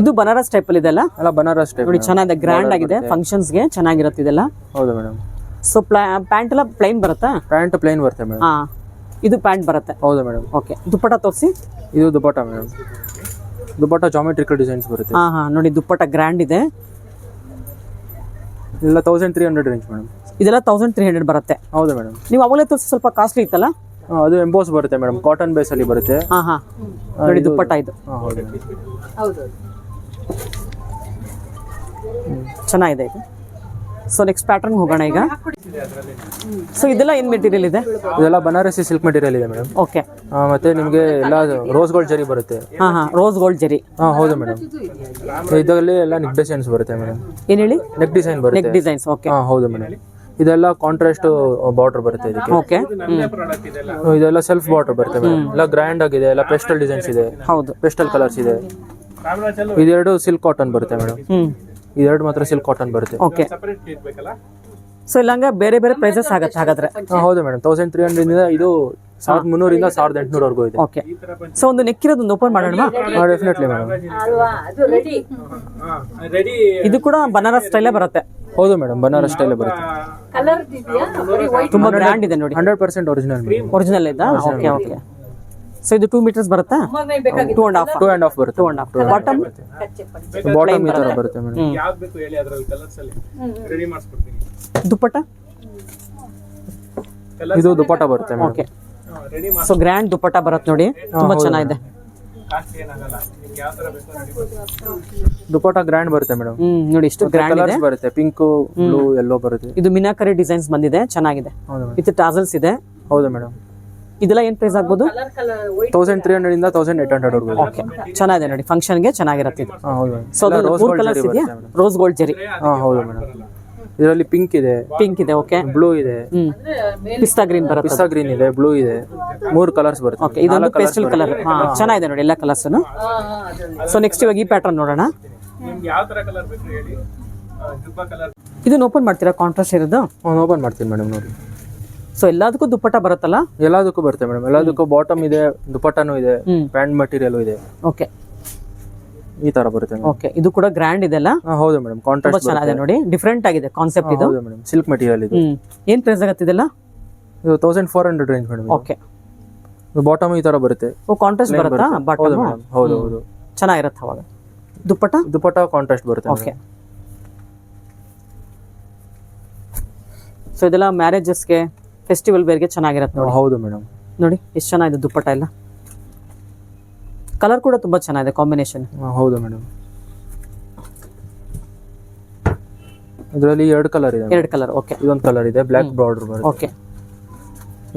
ಇದು ಬನಾರಸ್ ಟೈಪ್ ಅಲ್ಲಿ ಇದೆಲ್ಲ ಅಲ್ಲ ಬನಾರಸ್ ಟೈಪ್ ನೋಡಿ ಚೆನ್ನಾಗಿದೆ. ಗ್ರ್ಯಾಂಡ್ ಆಗಿದೆ. ಫಂಕ್ಷನ್ಸ್ಗೆ ಚೆನ್ನಾಗಿರುತ್ತೆ ಇದೆಲ್ಲ. ಹೌದು ಮೇಡಮ್. ಸೊ ಪ್ಯಾಂಟ್ ಎಲ್ಲ ಪ್ಲೈನ್ ಬರುತ್ತಾ? ಪ್ಯಾಂಟ್ ಪ್ಲೇನ್ ಬರುತ್ತೆ ಮೇಡಮ್. ಹಾ. ಇದು ಪ್ಯಾಂಟ್ ಬರುತ್ತೆ. ಹೌದು ಮೇಡಮ್ ಓಕೆ ದುಪ್ಪಟ ತೋರಿಸಿ. ಇದು dupatta madam dupatta geometrical designs ಬರುತ್ತೆ. ಹಾ ಹಾ. ನೋಡಿ ದುಪ್ಪಟ ಗ್ರ್ಯಾಂಡ್ ಇದೆ. ಇಲ್ಲ thousand three hundred range madam ಇದೆಲ್ಲ ತೌಸಂಡ್ ತ್ರೀ ಹಂಡ್ರೆಡ್ ಬರುತ್ತೆ. ಹೌದು ಮೇಡಮ್ ನೀವು ಅವಾಗಲೇ ತೋರಿಸಿ ಸ್ವಲ್ಪ ಕಾಸ್ಟ್ಲಿ ಇತ್ತಲ್ಲ? ಅದು ಎಂಬೋಸ್ ಬರುತ್ತೆ ಮೇಡಮ್ ಕಾಟನ್ ಬೇಸ್ ಅಲ್ಲಿ ಬರುತ್ತೆ. ಹಾ ಹಾ. ನೋಡಿ ದುಪ್ಪಟ ಇದು. ಹಾ ಹೌದು. ಚೆನ್ನಾಗಿದೆ ಇದು. ಸೊ ನೆಕ್ಸ್ಟ್ ಪ್ಯಾಟರ್ನ್ ಹೋಗೋಣ ಈಗ. ಸೊ ಇದೆಲ್ಲ ಏನ್ ಮೆಟೀರಿಯಲ್ ಇದೆ? ಇದೆಲ್ಲ ಬನಾರಸಿ ಸಿಲ್ಕ್ ಮೆಟೀರಿಯಲ್ ಇದೆ ಮೇಡಮ್ ಓಕೆ ಮತ್ತೆ ನಿಮಗೆ ಎಲ್ಲ ರೋಸ್ ಗೋಲ್ಡ್ ಜರಿ ಬರುತ್ತೆ. ಹಾ ಹಾ ರೋಸ್ ಗೋಲ್ಡ್ ಜರಿ ಹಾ ಹೌದು ಮೇಡಮ್ ಇದರಲ್ಲಿ ಎಲ್ಲ ನೆಕ್ ಡಿಸೈನ್ಸ್ ಬರುತ್ತೆ ಮೇಡಮ್ ಏನ್ ಹೇಳಿ? ನೆಕ್ ಡಿಸೈನ್ ಬರುತ್ತೆ. ನೆಕ್ ಡಿಸೈನ್ಸ್ ಓಕೆ ಹಾ ಹೌದು ಮೇಡಮ್ ಇದೆಲ್ಲ ಕಾಂಟ್ರಾಸ್ಟ್ ಬಾರ್ಡರ್ ಬರುತ್ತೆ ಇದಕ್ಕೆ. ಓಕೆ ಇದೆಲ್ಲ ಸೆಲ್ಫ್ ಬಾರ್ಡರ್ ಬರುತ್ತೆ ಮೇಡಮ್ ಎಲ್ಲ ಗ್ರ್ಯಾಂಡ್ ಆಗಿದೆ ಎಲ್ಲ ಪೆಸ್ಟಲ್ ಡಿಸೈನ್ಸ್ ಇದೆ. ಹೌದು. ಪೆಸ್ಟಲ್ ಕಲರ್ಸ್ ಇದೆ. ಇದೆರಡು ಸಿಲ್ಕ್ ಕಾಟನ್ ಬರುತ್ತೆ ಮೇಡಮ್ ಇದೆರಡು ಮಾತ್ರ ಸಿಲ್ಕ್ ಕಾಟನ್ ಬರುತ್ತೆ. ಓಕೆ ಸೊ ಇಲ್ಲಂಗ ಬೇರೆ ಬೇರೆ ಪ್ರೈಸಸ್ ಆಗತ್ತೆ ಹಾಗಾದ್ರೆ. ಹಾ, ಹೌದು ಮೇಡಮ್ ತೌಸಂಡ್ ತ್ರೀ ಹಂಡ್ರೆಡ್ ಇಂದ ಇದು ಸಾವಿರದ ಮುನ್ನೂರಿಂದ ಸಾವಿರದ ಎಂಟುನೂರವರೆಗೂ ಇದೆ. ಓಕೆ ಸೊ ಒಂದು ನೆಕ್ ಒಂದು ಓಪನ್ ಮಾಡೋಣ ಡೆಫಿನೆಟ್ಲಿ ಮೇಡಮ್ ರೆಡಿ ಇದು ಕೂಡ ಬನಾರಸ್ ಸ್ಟೈಲೇ ಬರುತ್ತೆ. ಹೌದು ಮೇಡಮ್ ಬನಾರಸ್ ಸ್ಟೈಲೇ ಬರುತ್ತೆ. ತುಂಬಾ ಗ್ರ್ಯಾಂಡ್ ಇದೆ ನೋಡಿ. ಹಂಡ್ರೆಡ್ ಪರ್ಸೆಂಟ್ ಒರಿಜಿನಲ್ ಒರಿಜಿನಲ್ ಇದೆ ಓಕೆ ಓಕೆ ಸೊ ಇದು ಟೂ ಮೀಟರ್ಸ್ ಬರುತ್ತಾ? Two and half two and half ಬರುತ್ತೆ. Two and half bottom bottom ಈ ತರ ಬರುತ್ತೆ ಮೇಡಮ್. ಯಾವ್ದು ಬೇಕು ಹೇಳಿ ಅದ್ರಲ್ಲಿ ಕಲರ್ಸ್ ಅಲ್ಲಿ. ರೆಡಿ ಮಾಡಿಸ್ಕೊಡ್ತೀನಿ. ದುಪ್ಪಟ್ಟ? ಇದು ದುಪಟ್ಟ ಬರುತ್ತೆ okay ready so grand dupatta ಬರುತ್ತೆ ನೋಡಿ. ತುಂಬಾ ಚೆನ್ನಾಗಿದೆ. ಕಾಸ್ಟ್ ಏನಾಗಲ್ಲ. ನಿಮ್ಗೆ ಯಾವ ತರ ಬೇಕು ರೆಡಿ ಮಾಡ್ತೀನಿ ದುಪಟ್ಟ ಗ್ರ್ಯಾಂಡ್ ಬರುತ್ತೆ ಮೇಡಮ್. ಹ್ಮ್ ನೋಡಿ ಇಷ್ಟು ಗ್ರ್ಯಾಂಡ್ ಇದೆ. ಕಲರ್ಸ್ ಬರುತ್ತೆ ಪಿಂಕ್ ಬ್ಲೂ ಎಲ್ಲೋ ಬರುತ್ತೆ. ಇದು ಮಿನಾಕರಿ ಡಿಸೈನ್ಸ್ ಬಂದಿದೆ. ಚೆನ್ನಾಗಿದೆ. ಹೌದು ವಿತ್ ಟಾಸಲ್ಸ್ ಇದೆ. ಹೌದು ಮೇಡಮ್. ಇದೆಲ್ಲ ಏನ್ ಪ್ರೈಸ್ ಆಗ್ಬೋದು? ತೌಸಂಡ್ ತ್ರೀ ಹಂಡ್ರೆಡ್ ಇಂದ ತೌಸಂಡ್ ಏಟ್ ಹಂಡ್ರೆಡ್ ವರ್ಗು ಓಕೆ ಚೆನ್ನಾಗಿದೆ ನೋಡಿ. ಫಂಕ್ಷನ್ಗೆ ಚೆನ್ನಾಗಿರುತ್ತೆ ಇದು. ಹೌದು. ಸೊ ಅದು ರೋಸ್ ಮೂರು ಗೋಲ್ಡ್ ಕಲರ್ಸ್ ಜರಿ ಇದೆಯಾ? ರೋಸ್ ಗೋಲ್ಡ್ ಜರಿ ಹಾಂ ಹೌದು ಮೇಡಮ್. ಇದರಲ್ಲಿ ಪಿಂಕ್ ಇದೆ. ಪಿಂಕ್ ಇದೆ ಓಕೆ ಬ್ಲೂ ಇದೆ. ಹ್ಮ್. ಪಿಸ್ತಾ ಗ್ರೀನ್ ಬರುತ್ತೆ. ಪಿಸ್ತಾ ಗ್ರೀನ್ ಇದೆ ಬ್ಲೂ ಇದೆ. ಮೂರು ಕಲರ್ಸ್ ಬರುತ್ತೆ. ಓಕೆ ಇದೊಂದು ಪೇಸ್ಟಲ್ ಕಲರ್ ಹಾ ಚೆನ್ನಾಗಿದೆ ನೋಡಿ ಎಲ್ಲ ಕಲರ್ಸ್ ಸೊ ನೆಕ್ಸ್ಟ್ ಇವಾಗ ಈ ಪ್ಯಾಟರ್ನ್ ನೋಡೋಣ. ನಿಮ್ಗೆ ಯಾವ ತರ ಕಲರ್ ಬೇಕು ಹೇಳಿ? ಜುಬ್ಬಾ ಕಲರ್ ಇದನ್ನ ಓಪನ್ ಮಾಡ್ತೀರಾ? ಕಾಂಟ್ರಾಸ್ಟ್ ಇರೋದು? ಓಪನ್ ಮಾಡ್ತೀನಿ ಮೇಡಮ್ ನೋಡಿ. ಸೊ ಎಲ್ಲದಕ್ಕೂ ದುಪ್ಪಟ್ಟ ಬರುತ್ತಲ್ಲ? ಎಲ್ಲದಕ್ಕೂ ಬರುತ್ತೆ ಮೇಡಮ್ ಎಲ್ಲದಕ್ಕೂ ಬಾಟಮ್ ಇದೆ ದುಪಟ್ಟನೂ ಇದೆ ಬ್ಯಾಂಡ್ ಪ್ಯಾಂಟ್ ಮಟೀರಿಯಲ್ ಇದೆ. ಓಕೆ ಈ ತರ ಬರುತ್ತೆ ಓಕೆ ಇದು ಕೂಡ ಗ್ರ್ಯಾಂಡ್ ಇದೆ ಅಲ್ಲ ಹಾಂ ಹೌದು ಮೇಡಮ್ ಕಾಂಟ್ರಾಸ್ಟ್ ಚೆನ್ನಾಗಿದೆ ನೋಡಿ. ಡಿಫ್ರೆಂಟ್ ಆಗಿದೆ ಕಾನ್ಸೆಪ್ಟ್ ಇದು. ಹೌದು ಮೇಡಮ್ ಸಿಲ್ಕ್ ಮಟೀರಿಯಲ್ ಇದು. ಏನು ಪ್ರೈಸ್ ಆಗತ್ತಿದೆಲ್ಲ ಇದು thousand four hundred range madam okay bottom ಈ ತರ ಬರುತ್ತೆ. ಓ ಕಾಂಟ್ರಾಸ್ಟ್ ಬರುತ್ತಾ? ಬಾಟಮ್ ಹೌದು ಹೌದು ಚೆನ್ನಾಗಿರುತ್ತೆ ಅವಾಗ. ದುಪ್ಪಟ್ಟ? ದುಪ್ಪಟ್ಟ ಕಾಂಟ್ರಾಸ್ಟ್ ಬರುತ್ತೆ ಓಕೆ ಸೊ ಇದೆಲ್ಲ ಮ್ಯಾರೇಜಸ್ಗೆ ಫೆಸ್ಟಿವಲ್ ಬೇರ್ಗೆ ಚೆನ್ನಾಗಿರುತ್ತೆ ನೋಡಿ. ಹೌದು ಮೇಡಮ್. ನೋಡಿ ಎಷ್ಟು ಚೆನ್ನಾಗಿದೆ ದುಪ್ಪಟ್ಟ ಎಲ್ಲ. ಕಲರ್ ಕೂಡ ತುಂಬಾ ಚೆನ್ನಾಗಿದೆ ಕಾಂಬಿನೇಷನ್ ಹೌದು ಮೇಡಮ್. ಇದರಲ್ಲಿ ಎರಡು ಕಲರ್ ಇದೆ ಎರಡು ಕಲರ್ ಓಕೆ ಇದೊಂದು ಕಲರ್ ಇದೆ ಬ್ಲ್ಯಾಕ್ ಬಾರ್ಡರ್ ಬರುತ್ತೆ. ಓಕೆ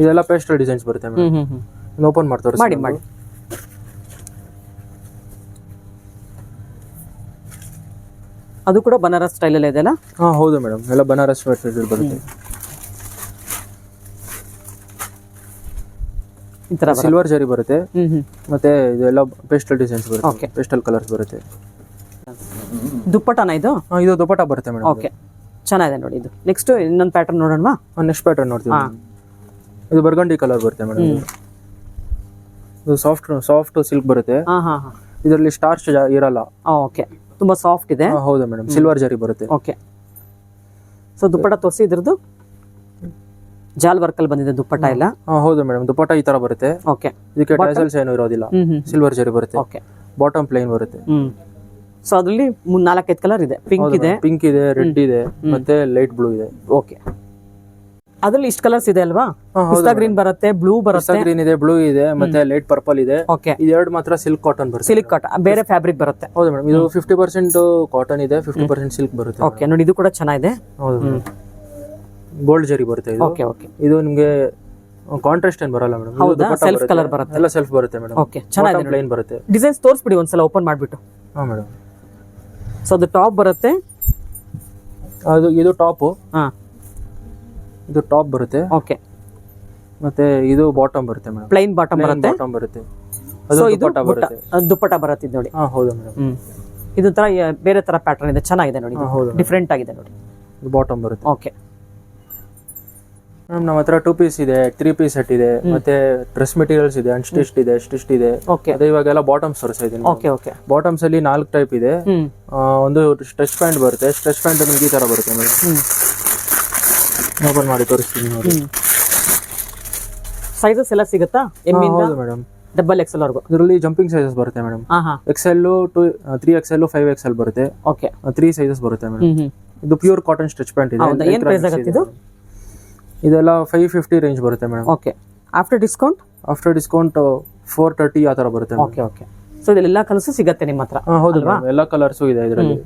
ಇದೆಲ್ಲ ಪೇಸ್ಟಲ್ ಡಿಸೈನ್ಸ್ ಬರುತ್ತೆ madam. Hmm hmm hmm. Open ಮಾಡ್ತಾರೆ ಮಾಡಿ ಮಾಡಿ. ಅದು ಕೂಡ ಬನಾರಸ್ ಸ್ಟೈಲಲ್ಲಿ ಇದೆ ಅಲ್ಲ ಹಾ ಹೌದು ಮೇಡಮ್. ಎಲ್ಲ ಬನಾರಸ್ ಸ್ಟೈಲ್ ಬರುತ್ತೆ. ಈ ತರ ಸಿಲ್ವರ್ ಜರಿ ಬರುತ್ತೆ. ಮತ್ತೆ ಇದೆಲ್ಲ ಪೇಸ್ಟಲ್ ಡಿಸೈನ್ಸ್. ಬರುತ್ತೆ. ಪೇಸ್ಟಲ್ ಕಲರ್ಸ್ ಬರುತ್ತೆ. ದುಪಟ್ಟಾನ ಇದು? ಇದು ದುಪ್ಪಟ ಬರುತ್ತೆ ಮೇಡಮ್ ಓಕೆ ಚೆನ್ನಾಗಿದೆ ನೋಡಿ ಇದು. ನೆಕ್ಸ್ಟ್ ಇನ್ನೊಂದು ಪ್ಯಾಟರ್ನ್ ನೋಡೋಣವಾ? ನೆಕ್ಸ್ಟ್ ಪ್ಯಾಟರ್ನ್ ನೋಡ್ತೀವಿ. ಇದು ಬರ್ಗಂಡಿ ಕಲರ್ ಬರುತ್ತೆ ಮೇಡಮ್ ಇದು ಸಾಫ್ಟ್ ಸಾಫ್ಟ್ ಸಿಲ್ಕ್ ಬರುತ್ತೆ. ಹಾ ಹಾ ಇದರಲ್ಲಿ ಸ್ಟಾರ್ಚ್ ಇರಲ್ಲ. ಓಕೆ ತುಂಬಾ ಸಾಫ್ಟ್ ಇದೆ. ಹೌದು ಮೇಡಮ್ ಸಿಲ್ವರ್ ಜರಿ ಬರುತ್ತೆ. ಓಕೆ ಸೊ ದುಪ್ಪಟ್ಟ ತೋರಿಸಿ ಇದ್ರದ್ದು? ಜಾಲ್ ವರ್ಕಲ್ಲಿ ಬಂದಿದೆ ದುಪ್ಪಟ್ಟ ಇಲ್ಲ ಹೌದು ಮೇಡಮ್ ದುಪ್ಪಟ್ಟ ಈ ತರ ಬರುತ್ತೆ. ಓಕೆ ಇದಕ್ಕೆ ಟೈಸಲ್ಸ್ ಏನು ಇರೋದಿಲ್ಲ. ಸಿಲ್ವರ್ ಜರಿ ಬರುತ್ತೆ. ಓಕೆ ಬಾಟಮ್ ಪ್ಲೇನ್ ಬರುತ್ತೆ. ಸೊ ಅದರಲ್ಲಿ ನಾಲ್ಕೈದು ಕಲರ್ ಇದೆ. ಪಿಂಕ್ ಇದೆ. ಪಿಂಕ್ ಇದೆ ರೆಡ್ ಇದೆ ಮತ್ತೆ ಲೈಟ್ ಬ್ಲೂ ಇದೆ. ಓಕೆ ಅದ್ರಲ್ಲಿ ಇಷ್ಟು ಕಲರ್ಸ್ ಇದೆ ಅಲ್ವಾ? ಗ್ರೀನ್ ಬರುತ್ತೆ ಬ್ಲೂ ಬರುತ್ತೆ. ಗ್ರೀನ್ ಇದೆ ಬ್ಲೂ ಇದೆ ಮತ್ತೆ ಲೈಟ್ ಪರ್ಪಲ್ ಇದೆ. ಓಕೆ ಇದೆರಡು ಮಾತ್ರ ಸಿಲ್ಕ್ ಕಾಟನ್ ಬರುತ್ತೆ. ಸಿಲ್ಕ್ ಕಾಟನ್ ಬೇರೆ ಫ್ಯಾಬ್ರಿಕ್ ಬರುತ್ತೆ. ಹೌದು ಮೇಡಮ್ ಇದು ಫಿಫ್ಟಿ ಪರ್ಸೆಂಟ್ ಕಾಟನ್ ಇದೆ ಫಿಫ್ಟಿ ಪರ್ಸೆಂಟ್ ಸಿಲ್ಕ್ ಬರುತ್ತೆ. ಓಕೆ ನೋಡಿ ಇದು ಕೂಡ ಚೆನ್ನಾಗಿದೆ. ಹೌದು ಗೋಲ್ಡ್ ಜರಿ ಬರುತ್ತೆ ಇದು. ಓಕೆ ಓಕೆ ಇದು ನಿಮ್ಗೆ ಕಾಂಟ್ರಾಸ್ಟ್ ಏನ್ ಬರಲ್ಲ ಮೇಡಮ್ ಹೌದಾ? ಸೆಲ್ಫ್ ಕಲರ್ ಬರುತ್ತೆ. ಎಲ್ಲ ಸೆಲ್ಫ್ ಬರುತ್ತೆ ಮೇಡಮ್ ಓಕೆ ಚೆನ್ನಾಗಿದೆ. ಪ್ಲೇನ್ ಬರುತ್ತೆ. ಡಿಸೈನ್ಸ್ ತೋರಿಸ್ಬಿಡಿ ಒಂದ್ಸಲ ಓಪನ್ ಮಾಡಿಬಿಟ್ಟು. ಹಾ ಮೇಡಮ್ ಸೊ ಅದು ಟಾಪ್ ಬರುತ್ತೆ. ಅದು ಇದು ಟಾಪ್ ಹಾ. ಇದು ಟಾಪ್ ಬರುತ್ತೆ. ಓಕೆ ಮತ್ತೆ ಇದು ಬಾಟಮ್ ಬರುತ್ತೆ ಮೇಡಮ್ ಪ್ಲೈನ್ ಬಾಟಮ್ ಬರುತ್ತೆ. ಬಾಟಮ್ ಬರುತ್ತೆ. ಅದು ದುಪಟ್ಟ ಬರುತ್ತೆ. ದುಪಟ್ಟ ಬರುತ್ತೆ ನೋಡಿ. ಹಾ ಹೌದು ಮೇಡಮ್ ಇದು ತರ ಬೇರೆ ತರ ಪ್ಯಾಟರ್ನ್ ಇದೆ. ಚೆನ್ನಾಗಿದೆ ನೋಡಿ ಡಿಫ್ರೆಂಟ್ ಆಗಿದೆ ನೋಡಿ. ಇದು ಬಾಟಮ್ ಬರುತ್ತೆ. ಓಕೆ ಮೇಡಮ್ ನಮ್ಮ ಹತ್ರ ಟೂ ಪೀಸ್ ಇದೆ ತ್ರೀ ಪೀಸ್ ಸೆಟ್ ಇದೆ ಮತ್ತೆ ಡ್ರೆಸ್ ಮೆಟೀರಿಯಲ್ಸ್ ಇದೆ ಅನ್ಸ್ಟಿಸ್ಟ್ ಇದೆ ಸ್ಟಿಸ್ಟ್ ಇದೆ. ಓಕೆ ಅದೇ ಇವಾಗೆಲ್ಲ ಬಾಟಮ್ಸ್ ತೋರಿಸ್ತಾ ಇದೀನಿ ಓಕೆ ಓಕೆ ಬಾಟಮ್ಸ್ ಅಲ್ಲಿ ನಾಲ್ಕು ಟೈಪ್ ಇದೆ. ಒಂದು ಸ್ಟ್ರೆಚ್ ಪ್ಯಾಂಟ್ ಬರುತ್ತೆ. ಸ್ಟ್ರೆಚ್ ಪ್ಯಾಂಟ್ ನಿಮ್ಗೆ ಈ ತರ ಬರುತ್ತೆ ಮೇಡಮ್ ಓಪನ್ ಮಾಡಿ ತೋರಿಸ್ತೀನಿ ನೋಡಿ. ಸೈಜಸ್ ಎಲ್ಲ ಸಿಗುತ್ತಾ? ಹೌದು ಮೇಡಮ್ ಡಬಲ್ ಎಕ್ಸೆಲ್ ವರ್ಗು. ಇದರಲ್ಲಿ ಜಂಪಿಂಗ್ ಸೈಜಸ್ ಬರುತ್ತೆ madam X L XL two three XL five XL ಬರುತ್ತೆ. ಓಕೆ ತ್ರೀ ಸೈಜಸ್ ಬರುತ್ತೆ ಮೇಡಮ್ ಇದು ಪ್ಯೂರ್ ಕಾಟನ್ ಸ್ಟ್ರೆಚ್ ಪ್ಯಾಂಟ್ ಇದೆ. ಏನು ಪ್ರೈಸ್ ಆಗುತ್ತೆ ಇದೆ. ಇದೆಲ್ಲ ಫೈವ್ ಫಿಫ್ಟಿ ರೇಂಜ್ ಬರುತ್ತೆ madam okay after discount after discount four thirty ಆ ಥರ ಬರುತ್ತೆ ಓಕೆ ಓಕೆ ಸೊ ಇದೆಲ್ಲ ಕಲರ್ಸು ಸಿಗತ್ತೆ ನಿಮ್ಮ ಹತ್ರ. ಹಾ, ಹೌದು ಎಲ್ಲ ಕಲರ್ಸು ಇದೆ ಇದರಲ್ಲಿ.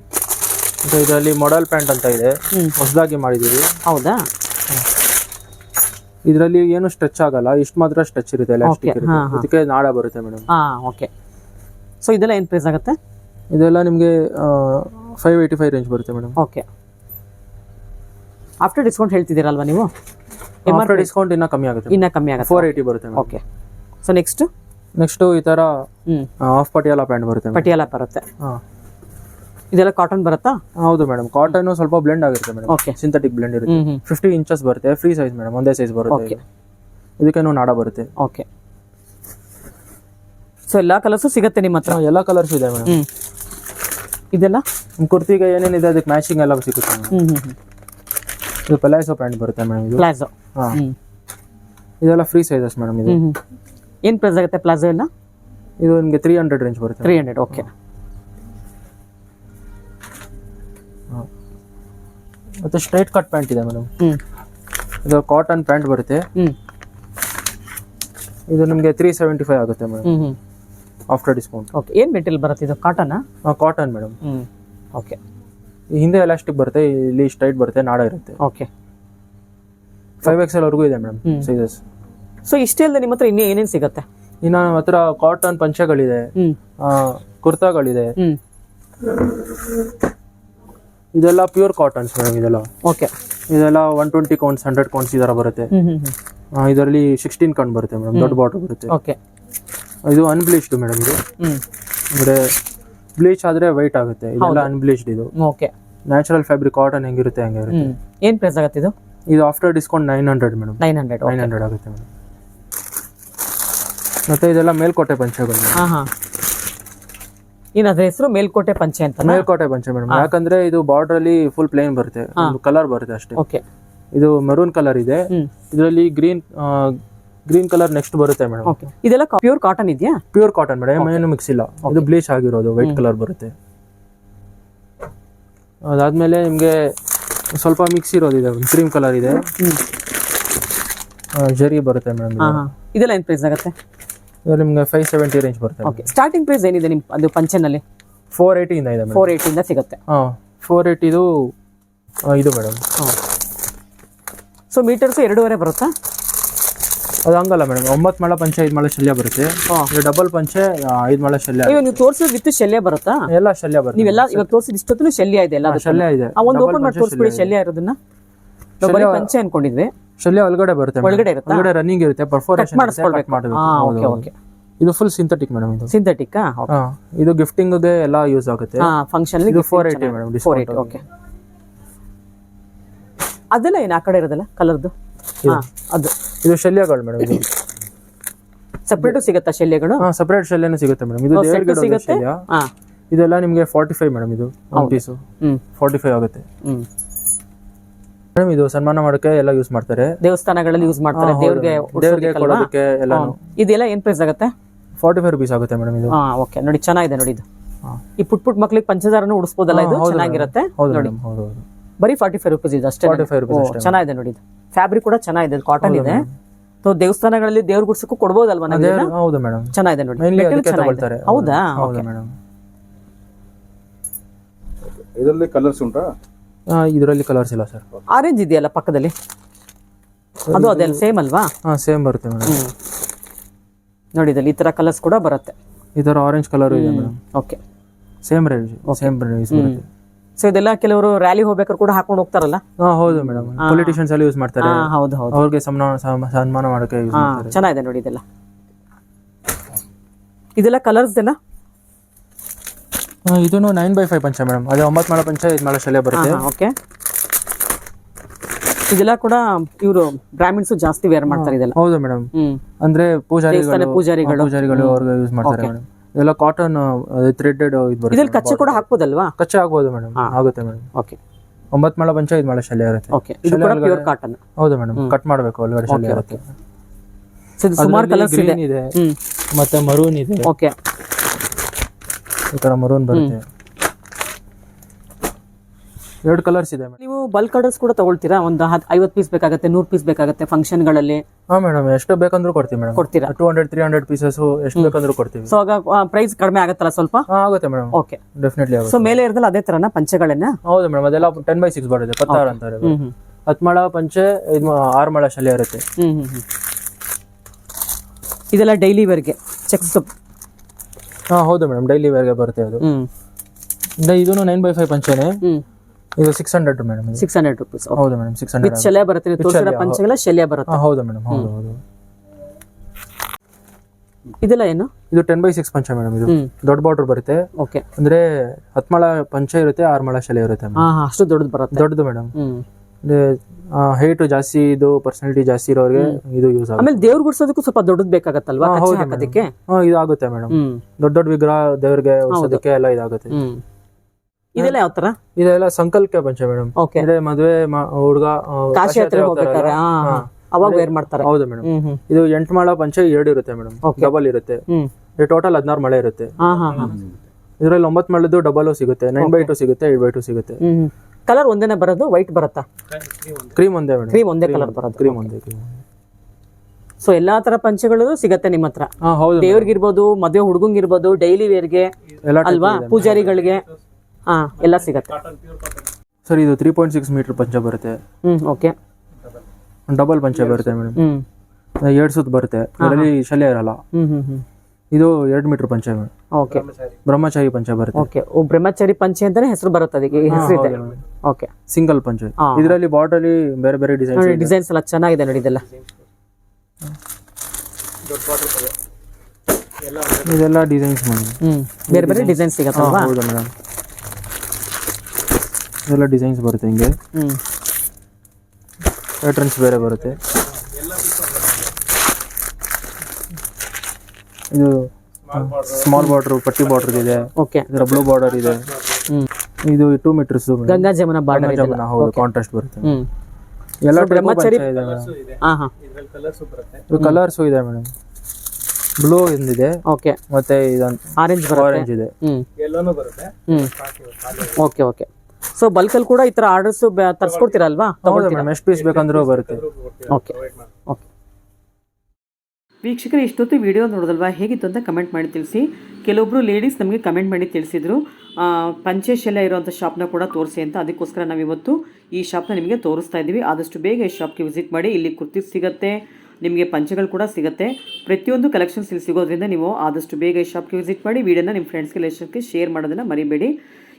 ಸೊ ಇದರಲ್ಲಿ ಮಾಡಲ್ ಪ್ಯಾಂಟ್ ಅಂತ ಇದೆ. ಹೊಸದಾಗಿ ಮಾಡಿದ್ದೀವಿ. ಹೌದಾ? ಇದರಲ್ಲಿ ಏನು ಸ್ಟ್ರೆಚ್ ಆಗಲ್ಲ. ಇಷ್ಟು ಮಾತ್ರ ಸ್ಟ್ರೆಚ್ ಇರುತ್ತೆ ಎಲಾಸ್ಟಿಕ್ ನಾಳೆ ಇರುತ್ತೆ. ಹಾ, ಹಾ. ಇದಕ್ಕೆ ನಾಡ ಬರುತ್ತೆ ಮೇಡಮ್ ಹಾಂ ಓಕೆ ಸೊ ಇದೆಲ್ಲ ಏನು ಪ್ರೈಸ್ ಆಗುತ್ತೆ? ಇದೆಲ್ಲ ನಿಮಗೆ ಫೈವ್ ಏಯ್ಟಿ ಫೈವ್ ರೇಂಜ್ ಬರುತ್ತೆ ಮೇಡಮ್ ಓಕೆ ಆಫ್ಟರ್ ಡಿಸ್ಕೌಂಟ್ ಹೇಳ್ತಿದ್ದೀರಲ್ವಾ ನೀವು? ಎಂ ಆರ್ ಡಿಸ್ಕೌಂಟ್ ಇನ್ನೂ ಕಮ್ಮಿ ಆಗುತ್ತೆ. ಇನ್ನೂ ಕಮ್ಮಿ ಆಗುತ್ತೆ. ಫೋರ್ ಏಯ್ಟಿ ಬರುತ್ತೆ ಓಕೆ ಸೊ ನೆಕ್ಸ್ಟ್ ನೆಕ್ಸ್ಟ್ ಈ ಥರ ಆಫ್ ಪಟಿಯಾಲ ಪ್ಯಾಂಟ್ ಬರುತ್ತೆ ಪಟಿಯಾಲ ಬರುತ್ತೆ. ಇದೆಲ್ಲ ಕಾಟನ್ ಬರುತ್ತಾ? ಹೌದು ಮೇಡಮ್. ಕಾಟನ್ ಸ್ವಲ್ಪ ಬ್ಲೆಂಡ್ ಆಗಿರುತ್ತೆ ಮೇಡಮ್. ಓಕೆ ಸಿಂಥೆಟಿಕ್ ಬ್ಲೆಂಡ್ ಇರುತ್ತೆ. ಫಿಫ್ಟಿ ಇಂಚಸ್ ಬರುತ್ತೆ. Free size madam. ಒಂದೇ ಸೈಜ್ ಬರುತ್ತೆ ಓಕೆ ಇದು. ಇದಕ್ಕೇನು ನಾಡ ಬರುತ್ತೆ. ಓಕೆ ಸೊ ಎಲ್ಲ ಕಲರ್ಸು ಸಿಗುತ್ತೆ ನಿಮ್ಮ ಹತ್ರ? ಎಲ್ಲ ಕಲರ್ಸ್ ಇದೆ ಮೇಡಮ್. ಇದೆಲ್ಲ? ಕುರ್ತಿಗೆ ಏನೇನಿದೆ ಅದಕ್ಕೆ ಮ್ಯಾಚಿಂಗ್ ಎಲ್ಲ ಸಿಗುತ್ತೆ ಮೇಡಮ್ ಹ್ಮ್ ಹ್ಮ್ ಹ್ಮ್ ಇದು ಪೆಲಾಯ್ಸೋ ಪ್ಯಾಂಟ್ ಬರುತ್ತೆ ಮೇಡಮ್ ಇದು? ಪ್ಲಾಜೋ ಹಾಂ. ಇದೆಲ್ಲ ಫ್ರೀ ಸೈಜಸ್ ಮೇಡಮ್ ಇದು. ಏನು ಪ್ರೈಸ್ ಆಗುತ್ತೆ ಪ್ಲಾಜೋ ಎಲ್ಲ? ಇದು ನಿಮಗೆ ತ್ರೀ ಹಂಡ್ರೆಡ್ ರೇಂಜ್ ಬರುತ್ತೆ. ತ್ರೀ ಹಂಡ್ರೆಡ್ ಓಕೆ ಮತ್ತು ಸ್ಟ್ರೈಟ್ ಕಟ್ ಪ್ಯಾಂಟ್ ಇದೆ ಮೇಡಮ್ ಇದು ಕಾಟನ್ ಪ್ಯಾಂಟ್ ಬರುತ್ತೆ. ಇದು ನಿಮಗೆ ತ್ರೀ ಸೆವೆಂಟಿ ಫೈವ್ ಆಗುತ್ತೆ ಮೇಡಮ್ ಆಫ್ಟರ್ ಡಿಸ್ಕೌಂಟ್ ಓಕೆ ಏನು ಮೆಟೀರಿಯಲ್ ಬರುತ್ತೆ ಇದು? ಕಾಟನಾ ಕಾಟನ್ ಮೇಡಮ್ ಹ್ಮ್ ಓಕೆ ಹಿಂದೆ ಎಲಾಸ್ಟಿಕ್ ಬರುತ್ತೆ ಇಲ್ಲಿ ಸ್ಟ್ರೈಟ್ ಬರುತ್ತೆ ನಾಡ ಇರುತ್ತೆ. ಓಕೆ ಫೈವ್ ಎಕ್ಸ್ ಎಲ್ವರೆಗೂ ಇದೆ ಮೇಡಮ್. ಸೈಜಸ್ ಸೊ ಇಷ್ಟೇ ಅಲ್ಲದೆ ನಿಮ್ಮ ಹತ್ರ ಇನ್ನೇ ಏನೇನು ಸಿಗುತ್ತೆ? ಇನ್ನು ನಮ್ಮ ಹತ್ರ ಕಾಟನ್ ಪಂಚಗಳಿದೆ ಕುರ್ತಾಗಳಿದೆ. ಇದೆಲ್ಲ ಪ್ಯೂರ್ ಕಾಟನ್ಸ್ ಮೇಡಮ್ ಇದೆಲ್ಲ. ಓಕೆ ಇದೆಲ್ಲ one twenty counts hundred counts ಈ ಥರ ಬರುತ್ತೆ. ಇದರಲ್ಲಿ ಸಿಕ್ಸ್ಟೀನ್ ಕೌಂಟ್ ಬರುತ್ತೆ ಮೇಡಮ್ ದೊಡ್ಡ ಬಾಟಲ್ ಬರುತ್ತೆ. ಓಕೆ ಇದು ಅನ್ಬ್ಲೀಚ್ಡ್ ಮೇಡಮ್ ಇದು. ಅಂದರೆ ಬ್ಲೀಚ್ ಆದ್ರೆ ವೈಟ್ ಆಗುತ್ತೆ. ಇದೆಲ್ಲ ಅನ್ಬ್ಲೀಚ್ಡ್ ಇದು. ಓಕೆ ನ್ಯಾಚುರಲ್ ಫ್ಯಾಬ್ರಿಕ್ ಕಾಟನ್ ಹೆಂಗಿರುತ್ತೆ ಹಂಗೆ ಇರುತ್ತೆ ಹ್ಮ್. ಏನು ಪ್ರೈಸ್ ಆಗುತ್ತೆ ಇದು? ಇದು after discount nine hundred madam nine hundred nine hundred ಆಗುತ್ತೆ ಮೇಡಮ್ ಮತ್ತೆ ಇದೆಲ್ಲ ಮೇಲ್ಕೋಟೆ ಪಂಚೆಗಳು ಹಾಂ ಹಾಂ ಏನು ಅದ್ರ ಹೆಸರು ಮೇಲ್ಕೋಟೆ ಪಂಚೆ ಅಂತ ಮೇಲ್ಕೋಟೆ ಪಂಚೆ ಮೇಡಮ್ ಯಾಕಂದ್ರೆ ಇದು ಬಾರ್ಡರ್ ಅಲ್ಲಿ ಫುಲ್ ಪ್ಲೇನ್ ಬರುತ್ತೆ. ಕಲರ್ ಬರುತ್ತೆ ಅಷ್ಟೇ. ಓಕೆ ಇದು ಮೆರೂನ್ ಕಲರ್ ಇದೆ. ಇದರಲ್ಲಿ ಗ್ರೀನ್ ಗ್ರೀನ್ ಕಲರ್ ನೆಕ್ಸ್ಟ್ ಬರುತ್ತೆ ಮೇಡಮ್ ಓಕೆ ಇದೆಲ್ಲ ಪ್ಯೂರ್ ಕಾಟನ್ ಇದೆಯಾ? ಪ್ಯೂರ್ ಕಾಟನ್ ಮೇಡಮ್ ಏನು ಮಿಕ್ಸ್ ಇಲ್ಲ. ಇದು ಬ್ಲೀಚ್ ಆಗಿರೋದು ವೈಟ್ ಕಲರ್ ಬರುತ್ತೆ. ಅದಾದ್ಮೇಲೆ ನಿಮಗೆ ಸ್ವಲ್ಪ ಮಿಕ್ಸ್ ಇರೋದು ಇದೆ ಕ್ರೀಮ್ ಕಲರ್ ಇದೆ. ಜರಿ ಬರುತ್ತೆ ಮೇಡಮ್ ಇದೆಲ್ಲ. ಏನು ಪ್ರೈಸ್ ಆಗುತ್ತೆ? ಇದು ನಿಮ್ಗೆ ಫೈವ್ ಸೆವೆಂಟಿ ರೇಂಜ್ ಬರುತ್ತೆ ಓಕೆ ಸ್ಟಾರ್ಟಿಂಗ್ ಪ್ರೈಸ್ ಏನಿದೆ ನಿಮ್ಮ ಅದು ಪಂಚೆನಲ್ಲಿ? ಫೋರ್ ಏಯ್ಟಿಯಿಂದ ಇದೆ ಮೇಡಮ್ ಫೋರ್ ಏಯ್ಟಿಂದ ಸಿಗುತ್ತೆ. ಹಾಂ ಫೋರ್ ಏಯ್ಟಿದು ಇದು ಮೇಡಮ್ ಸೊ ಮೀಟರ್ಸು ಎರಡೂವರೆ ಬರುತ್ತಾ? ಅದು ಹಂಗಲ್ಲ ಮೇಡಮ್ ಒಂಬತ್ತು ಮಳ ಪಂಚೆ ಐದು ಮಳೆ ಶಲ್ಯ ಬರುತ್ತೆ. ಇದು ಡಬಲ್ ಪಂಚೆ ಐದು ಮಳೆ ಶಲ್ಯ. ಇವಾಗ ನೀವು ತೋರಿಸಿದ ವಿತ್ ಶಲ್ಯ ಬರುತ್ತಾ? ಎಲ್ಲ ಶಲ್ಯ ಬರುತ್ತೆ. ನೀವೆಲ್ಲ ಇವಾಗ ತೋರಿಸಿದ ಇಷ್ಟೊತ್ತು ಶಲ್ಯ ಇದೆ ಎಲ್ಲ. ಶಲ್ಯ ಇದೆ. ಒಂದು ಓಪನ್ ಮಾಡಿ ತೋರಿಸ್ಬಿಡಿ ಶಲ್ಯ ಇರೋದನ್ನ. ನಾವು ಬರೀ ಪಂಚೆ ಅನ್ಕೊಂಡಿದ್ವಿ. ಶಲ್ಯ ಒಳಗಡೆ ಬರುತ್ತೆ. ಒಳಗಡೆ ಇರುತ್ತೆ? ಒಳಗಡೆ ರನ್ನಿಂಗ್ ಇರುತ್ತೆ ಪರ್ಫೋರೇಷನ್ ಮಾಡಿಸ್ಕೊಳ್ಬೇಕು. ಓಕೆ ಓಕೆ ಇದು ಫುಲ್ ಸಿಂಥೆಟಿಕ್ ಮೇಡಮ್ ಇದು. ಸಿಂಥೆಟಿಕ್ ಇದು ಗಿಫ್ಟಿಂಗ್ ಎಲ್ಲ ಯೂಸ್ ಆಗುತ್ತೆ. ಹಾಂ ಫಂಕ್ಷನ್ ಇದು four eighty madam four eighty okay ಅದೆಲ್ಲ ಏನು ಆ ಕಡೆ ಇರೋದಲ್ಲ ಕಲರ್ದು ಅದು. ಇದು ಶಲ್ಯಗಳು ಮೇಡಮ್ ಇದು. ಸಪ್ರೇಟು ಸಿಗುತ್ತಾ ಶಲ್ಯಗಳು? ಹಾ ಸಪರೇಟ್ ಶಲ್ಯನೂ ಸಿಗುತ್ತೆ ಮೇಡಮ್ ಇದು ಸೆಟ್ ದೇವ್ರಿಗೆ ಸಿಗುತ್ತೆ? ಶಲ್ಯ. ಹಾಂ. ಇದೆಲ್ಲ ನಿಮಗೆ ಫಾರ್ಟಿ ಫೈವ್ ಮೇಡಮ್ ಇದು ಒಂದು ಪೀಸು ಫಾರ್ಟಿ ಫೈವ್ ಆಗುತ್ತೆ. ಮೇಡಮ್ ಇದು ಸನ್ಮಾನ ಮಾಡಕ್ಕೆ ಎಲ್ಲ ಯೂಸ್ ಮಾಡ್ತಾರೆ. ದೇವಸ್ಥಾನಗಳಲ್ಲಿ ಯೂಸ್ ಮಾಡ್ತಾರೆ. ದೇವರಿಗೆ ದೇವ್ರಿಗೆ ಕೊಡೋದಕ್ಕೆ ಎಲ್ಲ ಇದೆಲ್ಲ ಏನು ಪ್ರೈಸ್ ಆಗುತ್ತೆ? ಫಾರ್ಟಿ ಫೈವ್ ರುಪೀಸ್ ಆಗುತ್ತೆ ಮೇಡಮ್ ಇದು. ಹಾಂ ಓಕೆ ನೋಡಿ ಚೆನ್ನಾಗಿದೆ ನೋಡಿ ಇದು. ಹಾ. ಈ ಪುಟ್ ಪುಟ್ ಮಕ್ಳಿಗೆ ಪಂಚದಾರನು ಉಡಿಸ್ಬೋದಲ್ಲ ಇದು? ಹೌದು ಚೆನ್ನಾಗಿರುತ್ತೆ? ಹೌದು ನೋಡಿ. ಮೇಡಮ್ ಹೌದು ಹೌದು. ಬರೀ ಫಾರ್ಟಿ ಫೈವ್ ರುಪೀಸ್ ಇದೆ ಅಷ್ಟೇ 45 ರೂಪೀಸ್ ಚೆನ್ನಾಗಿದೆ ನೋಡಿ ಫ್ಯಾಬ್ರಿಕ್ ಕೂಡ ಚೆನ್ನಾಗಿದೆ ಕಾಟನ್ ಇದೆ. ಸೊ ದೇವಸ್ಥಾನಗಳಲ್ಲಿ ದೇವ್ರ ಗುಡ್ಸಕ್ಕೂ ಕೊಡ್ಬೋದಲ್ವಾ ಹೌದು ಮೇಡಮ್ ಚೆನ್ನಾಗಿದೆ ನೋಡಿ. ಹೌದಾ ಹೌದು? ಮೇಡಮ್ ಇದರಲ್ಲಿ ಕಲರ್ಸ್ ಉಂಟಾ? ಇದರಲ್ಲಿ ಕಲರ್ಸ್ ಇಲ್ಲ ಸರ್ ಆರೆಂಜ್ ಇದೆಯಲ್ಲ ಪಕ್ಕದಲ್ಲಿ? ಅದು ಅದೆಲ್ಲ ಸೇಮ್ ಅಲ್ವಾ? ಹಾ ಸೇಮ್ ಬರುತ್ತೆ ಮೇಡಮ್ ನೋಡಿ ಇದರಲ್ಲಿ ಈ ತರ ಕಲರ್ಸ್ ಕೂಡ ಬರುತ್ತೆ. ಈ ತರ ಆರೆಂಜ್ ಕಲರ್ ಇದೆ madam okay same range same range ಬರುತ್ತೆ. ಸೊ ಇದೆಲ್ಲ ಕೆಲವರು ರ್ಯಾಲಿ ಹೋಗ್ಬೇಕಾದ್ರೆ ಕೂಡ ಹಾಕೊಂಡು ಹೋಗ್ತಾರಲ್ಲ? ಹಾ ಹೌದು ಮೇಡಮ್ ಪೊಲಿಟಿಷಿಯನ್ಸ್ ಅಲ್ಲಿ ಯೂಸ್ ಮಾಡ್ತಾರೆ. ಹಾ ಹೌದು ಹೌದು. ಅವ್ರಿಗೆ ಸನ್ಮಾನ ಸಮ- ಸನ್ಮಾನ ಮಾಡೋಕೆ ಹಾ ಮಾಡ್ತಾರೆ. ಚೆನ್ನಾಗಿದೆ ನೋಡಿ ಇದೆಲ್ಲ. ಇದೆಲ್ಲ ಕಲರ್ಸ್ ಎಲ್ಲ ಇದು ಇದೂನು ನೈನ್ ಬೈ ಫೈವ್ ಪಂಚ ಮೇಡಮ್ ಅದೇ ಒಂಬತ್ತು ಮಾಡೋ ಪಂಚ ಐದು ಮಾಡೋ ಶಲ್ಯ ಬರುತ್ತೆ. ಓಕೆ ಇದೆಲ್ಲ ಕೂಡ ಇವರು ಬ್ರಾಹ್ಮಿಣ್ಸ್ ಜಾಸ್ತಿ ವೇರ್ ಮಾಡ್ತಾರೆ ಇದೆಲ್ಲ. ಹೌದು ಮೇಡಮ್ ಹ್ಮ್. ಅಂದ್ರೆ ಪೂಜಾರಿಗಳು ದೇವಸ್ಥಾನ ಪೂಜಾರಿಗಳು. ಪೂಜಾರಿಗಳು ಅವ್ರಿಗೆ ಯೂಸ್ ಮಾಡ್ತಾರೆ ಮೇಡಮ್ ಇದೆಲ್ಲ ಕಾಟನ್ ಥ್ರೆಡೆಡ್ ಇದು ಇದ್ರಲ್ಲಿ ಕಚ್ಚೆ ಕೂಡ ಹಾಕ್ಬೋದಲ್ವಾ? ಕಚ್ಚೆ ಆಗ್ಬೋದು ಮೇಡಮ್ ಆಗುತ್ತೆ ಮೇಡಮ್ ಓಕೆ. ಒಂಬತ್ತು ಮಳ ಪಂಚ ಐದು ಮಳ ಶಲ್ಯ ಇರುತ್ತೆ. ಓಕೆ. ಇದು ಕೂಡ ಪ್ಯೂರ್ ಕಾಟನ್ ಹೌದು ಮೇಡಮ್ ಕಟ್ ಮಾಡಬೇಕು ಒಳಗಡೆ ಶಲ್ಯ ಇರುತ್ತೆ. ಸೊ ಇದು ಸುಮಾರು ಕಲರ್ಸ್ ಇದೆ. ಗ್ರೀನ್ ಇದೆ ಹ್ಮ್. ಮತ್ತೆ ಮರೂನ್ ಇದೆ. ಓಕೆ. ಈ ತರ ಮರೂನ್ ಬರುತ್ತೆ. ಎರಡು ಕಲರ್ಸ್ ಇದೆ ಮೇಡಮ್ ಬಲ್ಕ್ ಆರ್ಡರ್ಸ್ ಕೂಡ ತಗೊಳ್ತೀರಾ? ಒಂದು ಐವತ್ತು ಪೀಸ್ ಬೇಕಾಗುತ್ತೆ ನೂರು ಪೀಸ್ ಬೇಕಾಗುತ್ತೆ ಫಂಕ್ಷನ್ಗಳಲ್ಲಿ ಹಾ ಮೇಡಮ್ ಎಷ್ಟು ಬೇಕಂದ್ರೂ ಕೊಡ್ತೀವಿ ಮೇಡಮ್ ಕೊಡ್ತೀರಾ? Two hundred three hundred pieces ಎಷ್ಟು ಬೇಕಂದ್ರೂ ಕೊಡ್ತೀವಿ. ಸೊ ಆಗ ಪ್ರೈಸ್ ಕಡಿಮೆ ಆಗುತ್ತಲ್ಲ ಸ್ವಲ್ಪ? ಹಾ ಆಗುತ್ತೆ ಮೇಡಮ್ ಓಕೆ ಡೆಫಿನೆಟ್ಲಿ ಆಗುತ್ತೆ. ಸೊ ಮೇಲೆ ಇರೋದಲ್ಲ ಅದೇ ತರನ ಪಂಚೆಗಳನ್ನ? ಹೌದು ಮೇಡಮ್ ಅದೆಲ್ಲ ಟೆನ್ ಬೈ ಸಿಕ್ಸ್ ಬರುತ್ತೆ ಪತ್ತಾರು ಅಂತಾರೆ. ಹ್ಮ್ ಮಳ ಪಂಚೆ ಇದು ಆರು ಮಳ ಶಲ್ಯ ಇರುತ್ತೆ. ಹ್ಮ್ ಹ್ಮ್ ಹ್ಮ್. ಇದೆಲ್ಲ ಡೈಲಿ ವೇರ್ಗೆ ಚೆಕ್ ಹಾ ಹೌದು ಮೇಡಮ್ ಡೈಲಿ ವೇರ್ಗೆ ಬರುತ್ತೆ ಅದು. ಹ್ಮ್. ಇದೂ ನೈನ್ ಬೈ ಫೈವ್ ಪಂಚೆನೆ. ಹ್ಮ್. ಇದು six hundred madam six hundred rupees ಹೌದು ಮೇಡಮ್ ಸಿಕ್ಸ್ ಹಂಡ್ರೆಡ್ ಶಲ್ಯ ಬರುತ್ತೆ ನೀವು ತೋರಿಸಿರೋ ಪಂಚೆಗಳ ಶಲ್ಯ ಬರುತ್ತೆ. ಹೌದು ಮೇಡಮ್ ಹೌದು ಹೌದು. ಇದೆಲ್ಲ ಏನು? ಇದು ಟೆನ್ ಬೈ ಸಿಕ್ಸ್ ಪಂಚ ಮೇಡಮ್ ಇದು. ದೊಡ್ಡ ಬಾರ್ಡರ್ ಬರುತ್ತೆ. ಓಕೆ ಅಂದ್ರೆ ಹತ್ಮಳ ಪಂಚ ಇರುತ್ತೆ ಆರು ಮಳ ಶಲ್ಯ ಇರುತ್ತೆ ಅಷ್ಟು ದೊಡ್ಡದು ಬರುತ್ತೆ. ದೊಡ್ಡದು ಮೇಡಮ್ ಹೈಟ್ ಜಾಸ್ತಿ ಇದು ಪರ್ಸನಾಲಿಟಿ ಜಾಸ್ತಿ ಇರೋರಿಗೆ ಇದು ಯೂಸ್ ಆಗುತ್ತೆ. ಆಮೇಲೆ ದೇವ್ರು ಗುಡ್ಸೋದಕ್ಕೂ ಸ್ವಲ್ಪ ದೊಡ್ಡದು ಬೇಕಾಗತ್ತಲ್ವಾ? ಹಾಕೋದಕ್ಕೆ? ಇದಾಗುತ್ತೆ ಮೇಡಮ್ ದೊಡ್ಡ ದೊಡ್ಡ ವಿಗ್ರಹ ದೇವ್ರಿಗೆ ಎಲ್ಲ ಇದಾಗುತ್ತೆ. ಇದೆಲ್ಲ ಯಾವ ತರ ಇದೆಲ್ಲ ಸಂಕಲ್ಪ ಪಂಚ ಮೇಡಮ್. ಓಕೆ ಇದೆ ಮದ್ವೆ ಹುಡುಗ ಕಾಶಿ ಹತ್ರ ಹೋಗ್ಬೇಕಾರೆ. ಅವಾಗ ವೇರ್ ಮಾಡ್ತಾರೆ. ಹೌದು ಮೇಡಮ್. ಇದು ಎಂಟು ಮಾಳ ಪಂಚೆ ಎರಡು ಇರುತ್ತೆ ಮೇಡಮ್. ಡಬಲ್ ಇರುತ್ತೆ. ಟೋಟಲ್ ಹದಿನಾರು ಮಳೆ ಇರುತ್ತೆ. ಇದ್ರಲ್ಲಿ ಒಂಬತ್ತು ಮಳೆದು ಡಬಲ್ ಸಿಗುತ್ತೆ. ನೈನ್ ಬೈ ಟು ಸಿಗುತ್ತೆ ಏಟ್ ಬೈ ಟು ಸಿಗುತ್ತೆ. ಕಲರ್ ಒಂದೇನೆ ಬರೋದು ವೈಟ್ ಬರುತ್ತಾ? ಕ್ರೀಮ್ ಒಂದೇ ಮೇಡಮ್. ಕ್ರೀಮ್ ಒಂದೇ ಕಲರ್ ಬರೋದು. ಕ್ರೀಮ್ ಒಂದೇ ಕ್ರೀಮ್ ಸೊ ಎಲ್ಲಾ ತರ ಪಂಚಗಳು ಸಿಗತ್ತೆ ನಿಮ್ಮ ಹತ್ರ. ದೇವ್ರಿಗಿರ್ಬೋದು ಮದುವೆ ಹುಡುಗಂಗಿರ್ಬೋದು ಡೈಲಿ ವೇರ್ಗೆ ಅಲ್ವಾ? ಪೂಜಾರಿಗಳಿಗೆ. ಹಾ ಎಲ್ಲ ಸಿಗುತ್ತೆ. ಸರ್ ಇದು ತ್ರೀ ಪಾಯಿಂಟ್ ಸಿಕ್ಸ್ ಮೀಟರ್ ಪಂಚ ಬರುತ್ತೆ. ಹ್ಞೂ ಓಕೆ ಡಬಲ್ ಪಂಚ ಬರುತ್ತೆ ಮೇಡಮ್ ಹ್ಞೂ ಎರಡು ಸುತ್ತು ಬರುತ್ತೆ. ಇದರಲ್ಲಿ ಶಲ್ಯ ಇರಲ್ಲ. ಹ್ಞೂ ಹ್ಞೂ ಹ್ಞೂ ಇದು ಎರಡು ಮೀಟರ್ ಪಂಚ ಮೇಡಮ್ ಓಕೆ ಬ್ರಹ್ಮಚಾರಿ ಪಂಚ ಬರುತ್ತೆ. ಓಕೆ ಓ ಬ್ರಹ್ಮಚಾರಿ ಪಂಚೆ ಅಂತಾನೆ ಹೆಸರು ಬರುತ್ತೆ ಅದಕ್ಕೆ ಹೆಸರು ಇದೆ. ಓಕೆ ಸಿಂಗಲ್ ಪಂಚ. ಇದರಲ್ಲಿ ಬಾರ್ಡರ್ ಬೇರೆ ಬೇರೆ ಡಿಸೈನ್ ಡಿಸೈನ್ಸ್ ಎಲ್ಲ ಚೆನ್ನಾಗಿದೆ ನೋಡಿ ಇದೆಲ್ಲ. ಇದೆಲ್ಲ ಡಿಸೈನ್ಸ್ ಮೇಡಮ್ ಹ್ಮ್ ಬೇರೆ ಬೇರೆ ಡಿಸೈನ್ ಸಿಗತ್ತಲ್ವಾ? ಹೌದು ಮೇಡಮ್ ಇದೆಲ್ಲ ಡಿಸೈನ್ಸ್ ಬರುತ್ತೆ ಹಿಂಗೆ. ಹ್ಮ್. ಪ್ಯಾಟರ್ನ್ಸ್ ಬೇರೆ ಬರುತ್ತೆ. ಇದು ಸ್ಮಾಲ್ ಬಾರ್ಡರ್ ಪಟ್ಟಿ ಬಾರ್ಡರ್ ಇದೆ. ಓಕೆ ಇದರ ಬ್ಲೂ ಬಾರ್ಡರ್ ಇದೆ. ಹ್ಮ್. ಇದು two meters Ganga Jamuna border ಇದೆ ಹೌದು ಕಾಂಟ್ರಾಸ್ಟ್ ಬರುತ್ತೆ. ಹ್ಮ್. ಎಲ್ಲ ಬ್ರಹ್ಮಚರಿ ಇದೆ ಹಾ ಹಾ ಇದ್ರಲ್ಲಿ ಕಲರ್ಸ್ ಬರುತ್ತೆ. ಇದು ಕಲರ್ಸು ಇದೆ ಮೇಡಮ್. ಬ್ಲೂ ಇದೆ ಓಕೆ ಮತ್ತೆ ಇದೊಂದು ಆರೆಂಜ್ ಬರುತ್ತೆ. ಆರೆಂಜ್ ಇದೆ. ಹ್ಮ್. ಎಲ್ಲೋನು ಬರುತ್ತೆ. ಹ್ಮ್. ಓಕೆ ಓಕೆ ಸೊ ಬಲ್ಕಲ್ಲಿ ಕೂಡ ಈ ತರ ಆರ್ಡರ್ಸ್ ತರ್ಸ್ಕೊಡ್ತೀರಲ್ವಾ? ಮೇಡಮ್ ಎಷ್ಟು ಪೀಸ್ ಬೇಕಂದ್ರೂ ಬರುತ್ತೆ. ಓಕೆ ಓಕೆ ವೀಕ್ಷಕರು ಇಷ್ಟೊತ್ತು ವಿಡಿಯೋ ನೋಡೋದಲ್ವಾ? ಹೇಗಿತ್ತು ಅಂತ ಕಮೆಂಟ್ ಮಾಡಿ ತಿಳಿಸಿ. ಕೆಲವೊಬ್ಬರು ಲೇಡೀಸ್ ನಮಗೆ ಕಮೆಂಟ್ ಮಾಡಿ ತಿಳಿಸಿದ್ರು. ಆ, ಪಂಚೇಶಲ್ಯ ಇರುವಂಥ ಶಾಪ್ನ ಕೂಡ ತೋರಿಸಿ ಅಂತ. ಅದಕ್ಕೋಸ್ಕರ ನಾವು ಇವತ್ತು ಈ ಶಾಪ್ನ ನಿಮಗೆ ತೋರಿಸ್ತಾ ಇದ್ದೀವಿ. ಆದಷ್ಟು ಬೇಗ ಈ ಶಾಪ್ಗೆ ವಿಸಿಟ್ ಮಾಡಿ ಇಲ್ಲಿ ಕುರ್ತಿ ಸಿಗುತ್ತೆ ನಿಮಗೆ ಪಂಚೆಗಳು ಕೂಡ ಸಿಗುತ್ತೆ. ಪ್ರತಿಯೊಂದು ಕಲೆಕ್ಷನ್ಸ್ ಇಲ್ಲಿ ಸಿಗೋದ್ರಿಂದ ನೀವು ಆದಷ್ಟು ಬೇಗ ಈ ಶಾಪ್ಗೆ ವಿಸಿಟ್ ಮಾಡಿ ವಿಡಿಯೋನ ನಿಮ್ಮ ಫ್ರೆಂಡ್ಸ್ಗೆ ರಿಲೇಷನ್ಗೆ ಶೇರ್ ಮಾಡೋದನ್ನು ಮರಿಬೇಡಿ.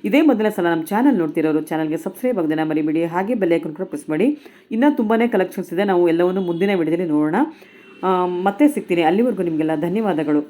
ಇದೇ ಮೊದಲನೇ ಸಲ ನಮ್ಮ ಚಾನಲ್ ನೋಡ್ತಿರೋರು ಚಾನಲ್ಗೆ ಸಬ್ಸ್ಕ್ರೈಬ್ ಆಗೋದನ್ನ ಮರಿಬೇಡಿ. ಹಾಗೆ ಬೆಲ್ಲೈಕನ್ ಕೂಡ ಪ್ರೆಸ್ ಮಾಡಿ. ಇನ್ನೂ ತುಂಬಾ ಕಲೆಕ್ಷನ್ಸ್ ಇದೆ. ನಾವು ಎಲ್ಲವನ್ನು ಮುಂದಿನ ವಿಡಿಯೋದಲ್ಲಿ ನೋಡೋಣ. ಮತ್ತೆ ಸಿಗ್ತೀನಿ. ಅಲ್ಲಿವರೆಗೂ ನಿಮಗೆಲ್ಲ ಧನ್ಯವಾದಗಳು.